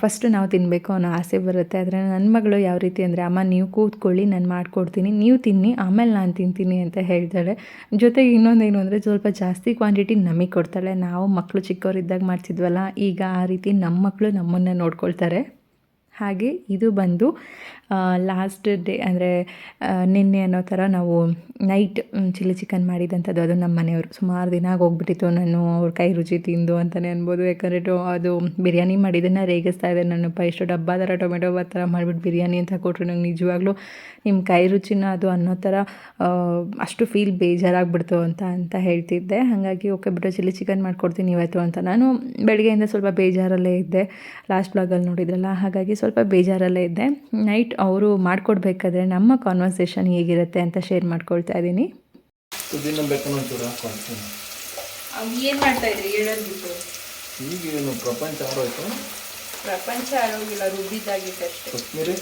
ಫಸ್ಟ್ ನಾವು ತಿನ್ನಬೇಕು ಅನ್ನೋ ಆಸೆ ಬರುತ್ತೆ. ಆದರೆ ನನ್ನ ಮಗಳು ಯಾವ ರೀತಿ ಅಂದರೆ, ಅಮ್ಮ, ನೀವು ಕೂತ್ಕೊಳ್ಳಿ, ನಾನು ಮಾಡಿಕೊಡ್ತೀನಿ, ನೀವು ತಿನ್ನಿ, ಆಮೇಲೆ ನಾನು ತಿಂತೀನಿ ಅಂತ ಹೇಳ್ತಾಳೆ. ಜೊತೆಗೆ ಇನ್ನೊಂದೇನು ಅಂದರೆ, ಸ್ವಲ್ಪ ಜಾಸ್ತಿ ಕ್ವಾಂಟಿಟಿ ನಮಗೆ ಕೊಡ್ತಾಳೆ. ನಾವು ಮಕ್ಕಳು ಚಿಕ್ಕವರಿದ್ದಾಗ ಮಾಡ್ತಿದ್ವಲ್ಲ, ಈಗ ಆ ರೀತಿ ನಮ್ಮ ಮಕ್ಕಳು ನಮ್ಮನ್ನು ನೋಡ್ಕೊಳ್ತಾರೆ. ಹಾಗೆ ಇದು ಬಂದು ಲಾಸ್ಟ್ ಡೇ ಅಂದರೆ ನಿನ್ನೆ ಅನ್ನೋ ಥರ ನಾವು ನೈಟ್ ಚಿಲ್ಲಿ ಚಿಕನ್ ಮಾಡಿದಂಥದ್ದು. ಅದು ನಮ್ಮ ಮನೆಯವರು. ಸುಮಾರು ದಿನ ಆಗೋಗ್ಬಿಟ್ಟಿತ್ತು ನಾನು ಅವ್ರ ಕೈ ರುಚಿ ತಿಂದು ಅಂತಲೇ ಅನ್ಬೋದು. ಯಾಕಂದರೆ ಟೊ, ಅದು ಬಿರಿಯಾನಿ ಮಾಡಿದ್ದನ್ನು ರೇಗಿಸ್ತಾ ಇದೆ ನನ್ನಪ್ಪ ಎಷ್ಟು ಡಬ್ಬ ಥರ, ಟೊಮೆಟೊ ಆ ಥರ ಮಾಡಿಬಿಟ್ಟು ಬಿರಿಯಾನಿ ಅಂತ ಕೊಟ್ಟರು ನಂಗೆ ನಿಜವಾಗ್ಲೂ ನಿಮ್ಮ ಕೈ ರುಚಿನ ಅದು ಅನ್ನೋ ಥರ ಅಷ್ಟು ಫೀಲ್ ಬೇಜಾರಾಗ್ಬಿಡ್ತು ಅಂತ ಅಂತ ಹೇಳ್ತಿದ್ದೆ. ಹಾಗಾಗಿ, ಓಕೆ ಬಿಟ್ಟು ಚಿಲ್ಲಿ ಚಿಕನ್ ಮಾಡ್ಕೊಡ್ತೀನಿ ಇವತ್ತು ಅಂತ. ನಾನು ಬೆಳಗ್ಗೆಯಿಂದ ಸ್ವಲ್ಪ ಬೇಜಾರಲ್ಲೇ ಇದ್ದೆ. ಲಾಸ್ಟ್ ಬ್ಲಾಗಲ್ಲಿ ನೋಡಿದ್ರಲ್ಲ. ಹಾಗಾಗಿ ಸ್ವಲ್ಪ ಬೇಜಾರಲ್ಲೇ ಇದ್ದೆ. ನೈಟ್ ಅವರು ಮಾಡ್ಕೊಡ್ಬೇಕಾದ್ರೆ ನಮ್ಮ ಕಾನ್ವರ್ಸೇಷನ್ ಹೇಗಿರುತ್ತೆ ಅಂತ ಶೇರ್ ಮಾಡ್ಕೊಳ್ತಾ ಇದ್ದೀನಿ. ಏನು ಮಾಡ್ತಾ ಇದ್ರಿ? ಹೇಳೋದು ಬಿಟ್ಟು ಈಗೇನು ಪ್ರಪಂಚ ಆರೋಯ್ತು ಪ್ರಪಂಚ ಆರೋಗಿಲ್ಲ ರುಬ್ಬಿದ್ದಾಗಿತ್ತಷ್ಟೇ ಕೊತ್ತಂಬರಿ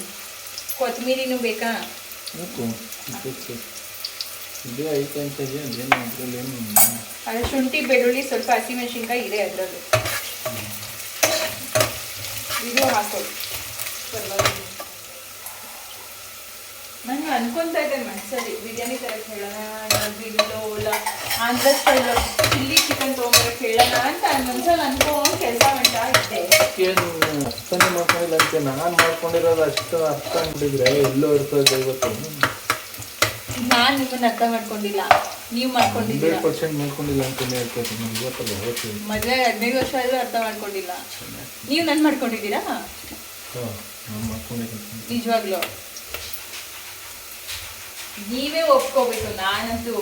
ಕೊತ್ತಂಬರಿನೂ ಬೇಕಾ? ಇದೇ ಐತೆ ಅಂತ ಇದೆ ಅದೇನು ಅದರಲ್ಲಿ ಏನು ಅದು ಶುಂಠಿ ಬೆಳ್ಳುಳ್ಳಿ ಸ್ವಲ್ಪ ಹಸಿಮೆಣಸಿನ್ಕಾಯಿ ಇದೆ ಅದರಲ್ಲಿ. ಇದು ಹಾಕೋದು ನಾನು ಅನ್ಕೊತಾ ಇದ್ದೆ ಮನಸ್ಸಲ್ಲಿ ಬಿರಿಯಾನಿ ತರಕ್ಕೆ ಹೇಳೋಣ ಬಿಲ್ಲೋ ಇಲ್ಲ ಆಂಧ್ರ ಸ್ಟೈಲ್ ಚಿಲ್ಲಿ ಚಿಕನ್ ತೊಗೊಂಬರಕ್ಕೆ ಹೇಳೋಣ ಅಂತ ಮನ್ಸಲ್ಲಿ ಅನ್ಕೊಂಡು ಕೆಲಸ ಮಾಡ್ತಾ ಇದ್ದೆ. ಏನು ಅರ್ಥನೇ ಮಾಡ್ಕೊಂಡಿಲ್ಲ ಅಂತ ನಾನು ಮಾಡ್ಕೊಂಡಿರೋದು ಅಷ್ಟು ಅರ್ಥ ಅಂದ್ಬಿಟ್ಟಿದ್ರೆ ಎಲ್ಲೋ ಇರ್ತದೆ ಇವತ್ತು ನಾನು ನಿಮ್ಮನ್ನ ಅರ್ಥ ಮಾಡ್ಕೊಂಡಿಲ್ಲ. ನೀವು ಮಾಡ್ಕೊಂಡಿದ್ದೀರಾ? ಹಂಡ್ರೆಡ್ ಪರ್ಸೆಂಟ್ ಮಾಡ್ಕೊಂಡಿಲ್ಲ ಅಂತಲೇ ಹೇಳ್ತೀನಿ ನಾನು ಗೊತ್ತಲ್ಲ ಮದುವೆ ಹದಿನೈದು ವರ್ಷ ಆದರೂ ಅರ್ಥ ಮಾಡ್ಕೊಂಡಿಲ್ಲ. ನೀವು ನನ್ನ ಮಾಡ್ಕೊಂಡಿದ್ದೀರಾ? ಹಾಂ. ನಾನು ನಿಜವಾಗ್ಲೂ. ನೀವೇ ಒಪ್ಕೋಬೇಕು ನಾನಂತೂ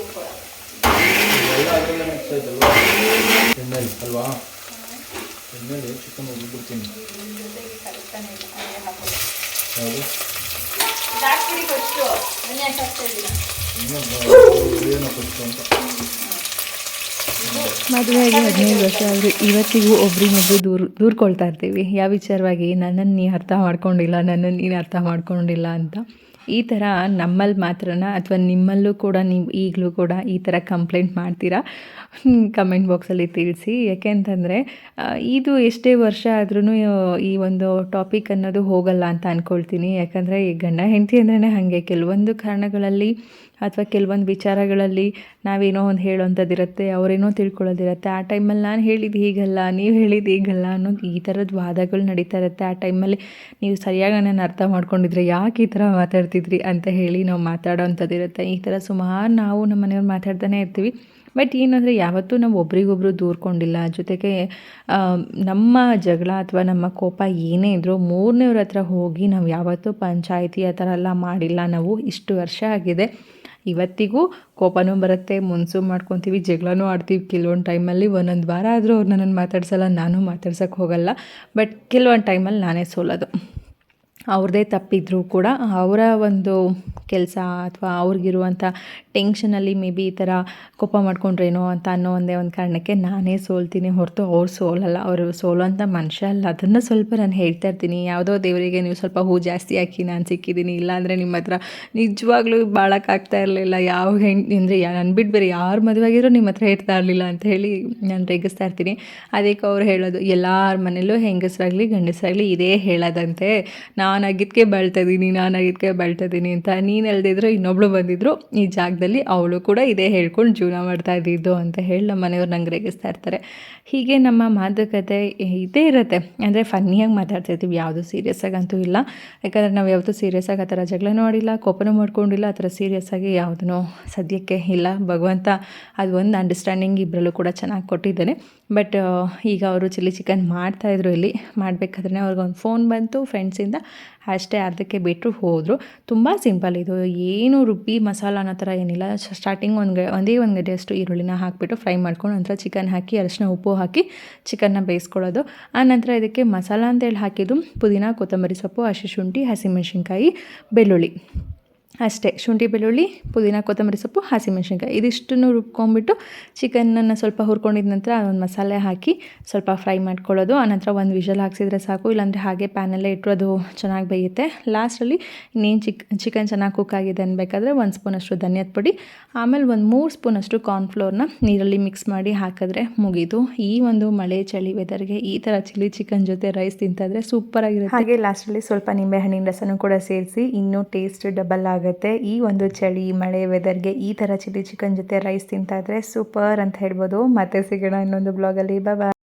ಆಯ್ತಲ್ವಾ ಎಣ್ಣೆಲಿ ಅಲ್ವಾ? ಎಣ್ಣೆಲಿ ಚಿಕನ್ ಉಗ್ಬಿಡ್ತೀನಿ. ಯಾವುದು? ಹಾಕ್ಬಿಡಿ ಫಸ್ಟು ಎಣ್ಣೆ ಯಾಕೆ ಹಾಕ್ತಾ ಇದ್ದೀರಾ ಏನೋ ಫಸ್ಟ್ ಅಂತ. ಮದುವೆಯಾಗಿ ಹದಿನೈದು ವರ್ಷ ಆದರೂ ಇವತ್ತಿಗೂ ಒಬ್ರಿಗೊಬ್ರು ದೂರ, ದೂರ್ಕೊಳ್ತಾ ಇರ್ತೀವಿ. ಯಾವ ವಿಚಾರವಾಗಿ? ನನ್ನನ್ನು ನೀ ಅರ್ಥ ಮಾಡ್ಕೊಂಡಿಲ್ಲ, ನನ್ನನ್ನು ನೀನು ಅರ್ಥ ಮಾಡ್ಕೊಂಡಿಲ್ಲ ಅಂತ. ಈ ಥರ ನಮ್ಮಲ್ಲಿ ಮಾತ್ರನ? ಅಥವಾ ನಿಮ್ಮಲ್ಲೂ ಕೂಡ ನೀವು ಈಗಲೂ ಕೂಡ ಈ ಥರ ಕಂಪ್ಲೇಂಟ್ ಮಾಡ್ತೀರಾ? ಕಮೆಂಟ್ ಬಾಕ್ಸಲ್ಲಿ ತಿಳಿಸಿ. ಯಾಕೆ ಅಂತಂದರೆ ಇದು ಎಷ್ಟೇ ವರ್ಷ ಆದ್ರೂ ಈ ಒಂದು ಟಾಪಿಕ್ ಅನ್ನೋದು ಹೋಗಲ್ಲ ಅಂತ ಅಂದ್ಕೊಳ್ತೀನಿ ಯಾಕಂದರೆ ಈ ಗಂಡ ಹೆಂಡತಿ ಅಂದ್ರೇ ಹಾಗೆ. ಕೆಲವೊಂದು ಕಾರಣಗಳಲ್ಲಿ ಅಥವಾ ಕೆಲವೊಂದು ವಿಚಾರಗಳಲ್ಲಿ ನಾವೇನೋ ಒಂದು ಹೇಳೋವಂಥದ್ದಿರುತ್ತೆ ಅವರೇನೋ ತಿಳ್ಕೊಳ್ಳೋದಿರುತ್ತೆ, ಆ ಟೈಮಲ್ಲಿ ನಾನು ಹೇಳಿದ್ದು ಹೀಗಲ್ಲ, ನೀವು ಹೇಳಿದ್ದು ಹೀಗಲ್ಲ ಅನ್ನೋದು ಈ ಥರದ ವಾದಗಳು ನಡೀತಾ ಇರುತ್ತೆ ಆ ಟೈಮಲ್ಲಿ ನೀವು ಸರಿಯಾಗಿ ನನ್ನ ಅರ್ಥ ಮಾಡ್ಕೊಂಡಿದ್ರೆ ಯಾಕೆ ಈ ಥರ ಮಾತಾಡ್ತಿದ್ರಿ ಅಂತ ಹೇಳಿ ನಾವು ಮಾತಾಡೋವಂಥದ್ದಿರುತ್ತೆ ಈ ಥರ ಸುಮಾರು ನಾವು ನಮ್ಮ ಮನೆಯವ್ರು ಮಾತಾಡ್ತಾನೆ ಇರ್ತೀವಿ. ಬಟ್ ಏನಂದರೆ ಯಾವತ್ತೂ ನಾವು ಒಬ್ರಿಗೊಬ್ರು ದೂರ್ಕೊಂಡಿಲ್ಲ. ಜೊತೆಗೆ ನಮ್ಮ ಜಗಳ ಅಥವಾ ನಮ್ಮ ಕೋಪ ಏನೇ ಇದ್ದರೂ ಮೂರನೇವ್ರ ಹತ್ರ ಹೋಗಿ ನಾವು ಯಾವತ್ತೂ ಪಂಚಾಯಿತಿ ಆ ಥರ ಎಲ್ಲ ಮಾಡಿಲ್ಲ. ನಾವು ಇಷ್ಟು ವರ್ಷ ಆಗಿದೆ. ಇವತ್ತಿಗೂ ಕೋಪನೂ ಬರುತ್ತೆ, ಮುನ್ಸು ಮಾಡ್ಕೊತೀವಿ, ಜಗಳನೂ ಆಡ್ತೀವಿ. ಕೆಲವೊಂದು ಟೈಮಲ್ಲಿ ಒಂದೊಂದು ವಾರ ಆದರೂ ಅವ್ರು ನನ್ನನ್ನು ಮಾತಾಡ್ಸಲ್ಲ, ನಾನು ಮಾತಾಡ್ಸೋಕ್ಕೆ ಹೋಗಲ್ಲ. ಬಟ್ ಕೆಲವೊಂದು ಟೈಮಲ್ಲಿ ನಾನೇ ಸೋಲೋದು. ಅವ್ರದ್ದೇ ತಪ್ಪಿದ್ರೂ ಕೂಡ ಅವರ ಒಂದು ಕೆಲಸ ಅಥವಾ ಅವ್ರಿಗಿರುವಂಥ ಟೆನ್ಷನಲ್ಲಿ ಮೇ ಬಿ ಈ ಥರ ಕೋಪ ಮಾಡ್ಕೊಂಡ್ರೇನೋ ಅಂತ ಅನ್ನೋ ಒಂದೇ ಒಂದು ಕಾರಣಕ್ಕೆ ನಾನೇ ಸೋಲ್ತೀನಿ ಹೊರತು ಅವ್ರು ಸೋಲಲ್ಲ, ಅವರು ಸೋಲೋಂಥ ಮನುಷ್ಯ ಅಲ್ಲ. ಅದನ್ನು ಸ್ವಲ್ಪ ನಾನು ಹೇಳ್ತಾ ಇರ್ತೀನಿ. ಯಾವುದೋ ದೇವರಿಗೆ ನೀವು ಸ್ವಲ್ಪ ಹೂ ಜಾಸ್ತಿ ಹಾಕಿ ನಾನು ಸಿಕ್ಕಿದ್ದೀನಿ ಇಲ್ಲಾಂದರೆ ನಿಮ್ಮ ಹತ್ರ ನಿಜವಾಗ್ಲೂ ಬಾಳೋಕ್ಕಾಗ್ತಾ ಇರಲಿಲ್ಲ. ಯಾವ ಹೆಣ್ಣು ಅಂದರೆ ನಾನು ಬಿಟ್ಟು ಬೇರೆ ಯಾರು ಮದುವೆ ಆಗಿರೋ ನಿಮ್ಮ ಹತ್ರ ಇರ್ತಾ ಇರಲಿಲ್ಲ ಅಂತ ಹೇಳಿ ನಾನು ರೇಗಿಸ್ತಾ ಇರ್ತೀನಿ. ಅದಕ್ಕೆ ಅವ್ರು ಹೇಳೋದು, ಎಲ್ಲರ ಮನೇಲೂ ಹೆಂಗಸರಾಗಲಿ ಗಂಡಸರಾಗಲಿ ಇದೇ ಹೇಳೋದಂತೆ. ನಾನು ಆಗಿದ್ದಕ್ಕೆ ಬಾಳ್ತಾ ಇದ್ದೀನಿ ನಾನು ಆಗಿದ್ದಕ್ಕೆ ಬಾಳ್ತಾ ಇದ್ದೀನಿ ಅಂತ ನೀನು ಅಲ್ದಿದ್ರು ಇನ್ನೊಬ್ಳು ಬಂದಿದ್ರು, ಈ ಜಾಗದಲ್ಲಿ ಅವಳು ಕೂಡ ಇದೇ ಹೇಳ್ಕೊಂಡು ಜೀವನ ಮಾಡ್ತಾ ಇದ್ದಿದ್ದು ಅಂತ ಹೇಳಿ ನಮ್ಮ ಮನೆಯವ್ರು ನಂಗೆ ರೇಗಿಸ್ತಾ ಇರ್ತಾರೆ. ಹೀಗೆ ನಮ್ಮ ಮಾತುಕತೆ ಇದೇ ಇರುತ್ತೆ. ಅಂದರೆ ಫನ್ನಿಯಾಗಿ ಮಾತಾಡ್ತಿರ್ತೀವಿ ಯಾವುದೂ ಸೀರಿಯಸ್ ಆಗಂತೂ ಇಲ್ಲ. ಯಾಕಂದರೆ ನಾವು ಯಾವತ್ತೂ ಸೀರಿಯಸ್ ಆಗಿ ಆ ಥರ ಜಗಳನೂ ನೋಡಿಲ್ಲ, ಕೋಪನೂ ಮಾಡ್ಕೊಂಡಿಲ್ಲ, ಆ ಥರ ಸೀರಿಯಸ್ ಆಗಿ ಯಾವುದೂ ಸದ್ಯಕ್ಕೆ ಇಲ್ಲ. ಭಗವಂತ ಅದು ಒಂದು ಅಂಡರ್ಸ್ಟ್ಯಾಂಡಿಂಗ್ ಇಬ್ಬರಲ್ಲೂ ಕೂಡ ಚೆನ್ನಾಗಿ ಕೊಟ್ಟಿದ್ದಾನೆ. ಬಟ್ ಈಗ ಅವರು ಚಿಲ್ಲಿ ಚಿಕನ್ ಮಾಡ್ತಾಯಿದ್ರು ಇಲ್ಲಿ. ಮಾಡಬೇಕಾದ್ರೆ ಅವ್ರಿಗೊಂದು ಫೋನ್ ಬಂತು ಫ್ರೆಂಡ್ಸಿಂದ. ಅಷ್ಟೇ ಅರ್ಧಕ್ಕೆ ಬಿಟ್ಟರು ಹೋದರು. ತುಂಬ ಸಿಂಪಲ್ ಇದು. ಏನು ರುಬ್ಬಿ ಮಸಾಲ ಅನ್ನೋ ಥರ ಏನಿಲ್ಲ. ಸ್ಟಾರ್ಟಿಂಗ್ ಒಂದು ಒಂದೇ ಒಂದು ಗಡ್ಡೆಯಷ್ಟು ಈರುಳ್ಳಿನ ಹಾಕಿಬಿಟ್ಟು ಫ್ರೈ ಮಾಡ್ಕೊಂಡು ನಂತರ ಚಿಕನ್ ಹಾಕಿ, ಅರಿಶಿನ ಉಪ್ಪು ಹಾಕಿ ಚಿಕನ್ನ ಬೇಯಿಸ್ಕೊಳ್ಳೋದು. ಆ ನಂತರ ಇದಕ್ಕೆ ಮಸಾಲ ಅಂತೇಳಿ ಹಾಕಿದ್ದು ಪುದೀನ, ಕೊತ್ತಂಬರಿ ಸೊಪ್ಪು, ಹಸಿ ಶುಂಠಿ ಹಸಿಮೆಣ್ಸಿನ್ಕಾಯಿ ಬೆಳ್ಳುಳ್ಳಿ. ಅಷ್ಟೇ, ಶುಂಠಿ, ಬೆಳ್ಳುಳ್ಳಿ, ಪುದೀನ, ಕೊತ್ತಂಬರಿ ಸೊಪ್ಪು, ಹಸಿಮೆಣ್ಸಿನ್ಕಾಯಿ. ಇದಿಷ್ಟನ್ನು ರುಬ್ಕೊಂಡ್ಬಿಟ್ಟು ಚಿಕನನ್ನು ಸ್ವಲ್ಪ ಹುರ್ಕೊಂಡಿದ ನಂತರ ಅದೊಂದು ಮಸಾಲೆ ಹಾಕಿ ಸ್ವಲ್ಪ ಫ್ರೈ ಮಾಡ್ಕೊಳ್ಳೋದು. ಆನಂತರ ಒಂದು ವಿಷಲ್ ಹಾಕ್ಸಿದ್ರೆ ಸಾಕು, ಇಲ್ಲಾಂದರೆ ಹಾಗೆ ಪ್ಯಾನಲ್ಲೇ ಇಟ್ಟರು ಅದು ಚೆನ್ನಾಗಿ ಬೇಯುತ್ತೆ. ಲಾಸ್ಟಲ್ಲಿ ಇನ್ನೇನು ಚಿಕ್, ಚಿಕನ್ ಚೆನ್ನಾಗಿ ಕುಕ್ ಆಗಿದೆ ಅನ್ಬೇಕಾದ್ರೆ ಒಂದು ಸ್ಪೂನಷ್ಟು ಧನ್ಯದ ಪುಡಿ, ಆಮೇಲೆ ಒಂದು ಮೂರು ಸ್ಪೂನಷ್ಟು ಕಾರ್ನ್ಫ್ಲೋರ್ನ ನೀರಲ್ಲಿ ಮಿಕ್ಸ್ ಮಾಡಿ ಹಾಕಿದ್ರೆ ಮುಗೀತು. ಈ ಒಂದು ಮಳೆ ಚಳಿ ವೆದರ್ಗೆ ಈ ಥರ ಚಿಲ್ಲಿ ಚಿಕನ್ ಜೊತೆ ರೈಸ್ ತಿಂತಾಯಿದ್ರೆ ಸೂಪರಾಗಿರುತ್ತೆ ಹಾಗೆ ಲಾಸ್ಟಲ್ಲಿ ಸ್ವಲ್ಪ ನಿಂಬೆಹಣ್ಣಿನ ರಸನೂ ಕೂಡ ಸೇರಿಸಿ, ಇನ್ನೂ ಟೇಸ್ಟ್ ಡಬಲ್ ಆಗುತ್ತೆ. ಈ ಒಂದು ಚಳಿ, ಮಳೆ ವೆದರ್ಗೆ ಈ ಥರ ಚಿಲ್ಲಿ ಚಿಕನ್ ಜೊತೆ ರೈಸ್ ತಿಂತಾ ಇದ್ರೆ ಸೂಪರ್ ಅಂತ ಹೇಳ್ಬೋದು. ಮತ್ತೆ ಸಿಗೋಣ ಇನ್ನೊಂದು ಬ್ಲಾಗಲ್ಲಿ ಬಾಯ್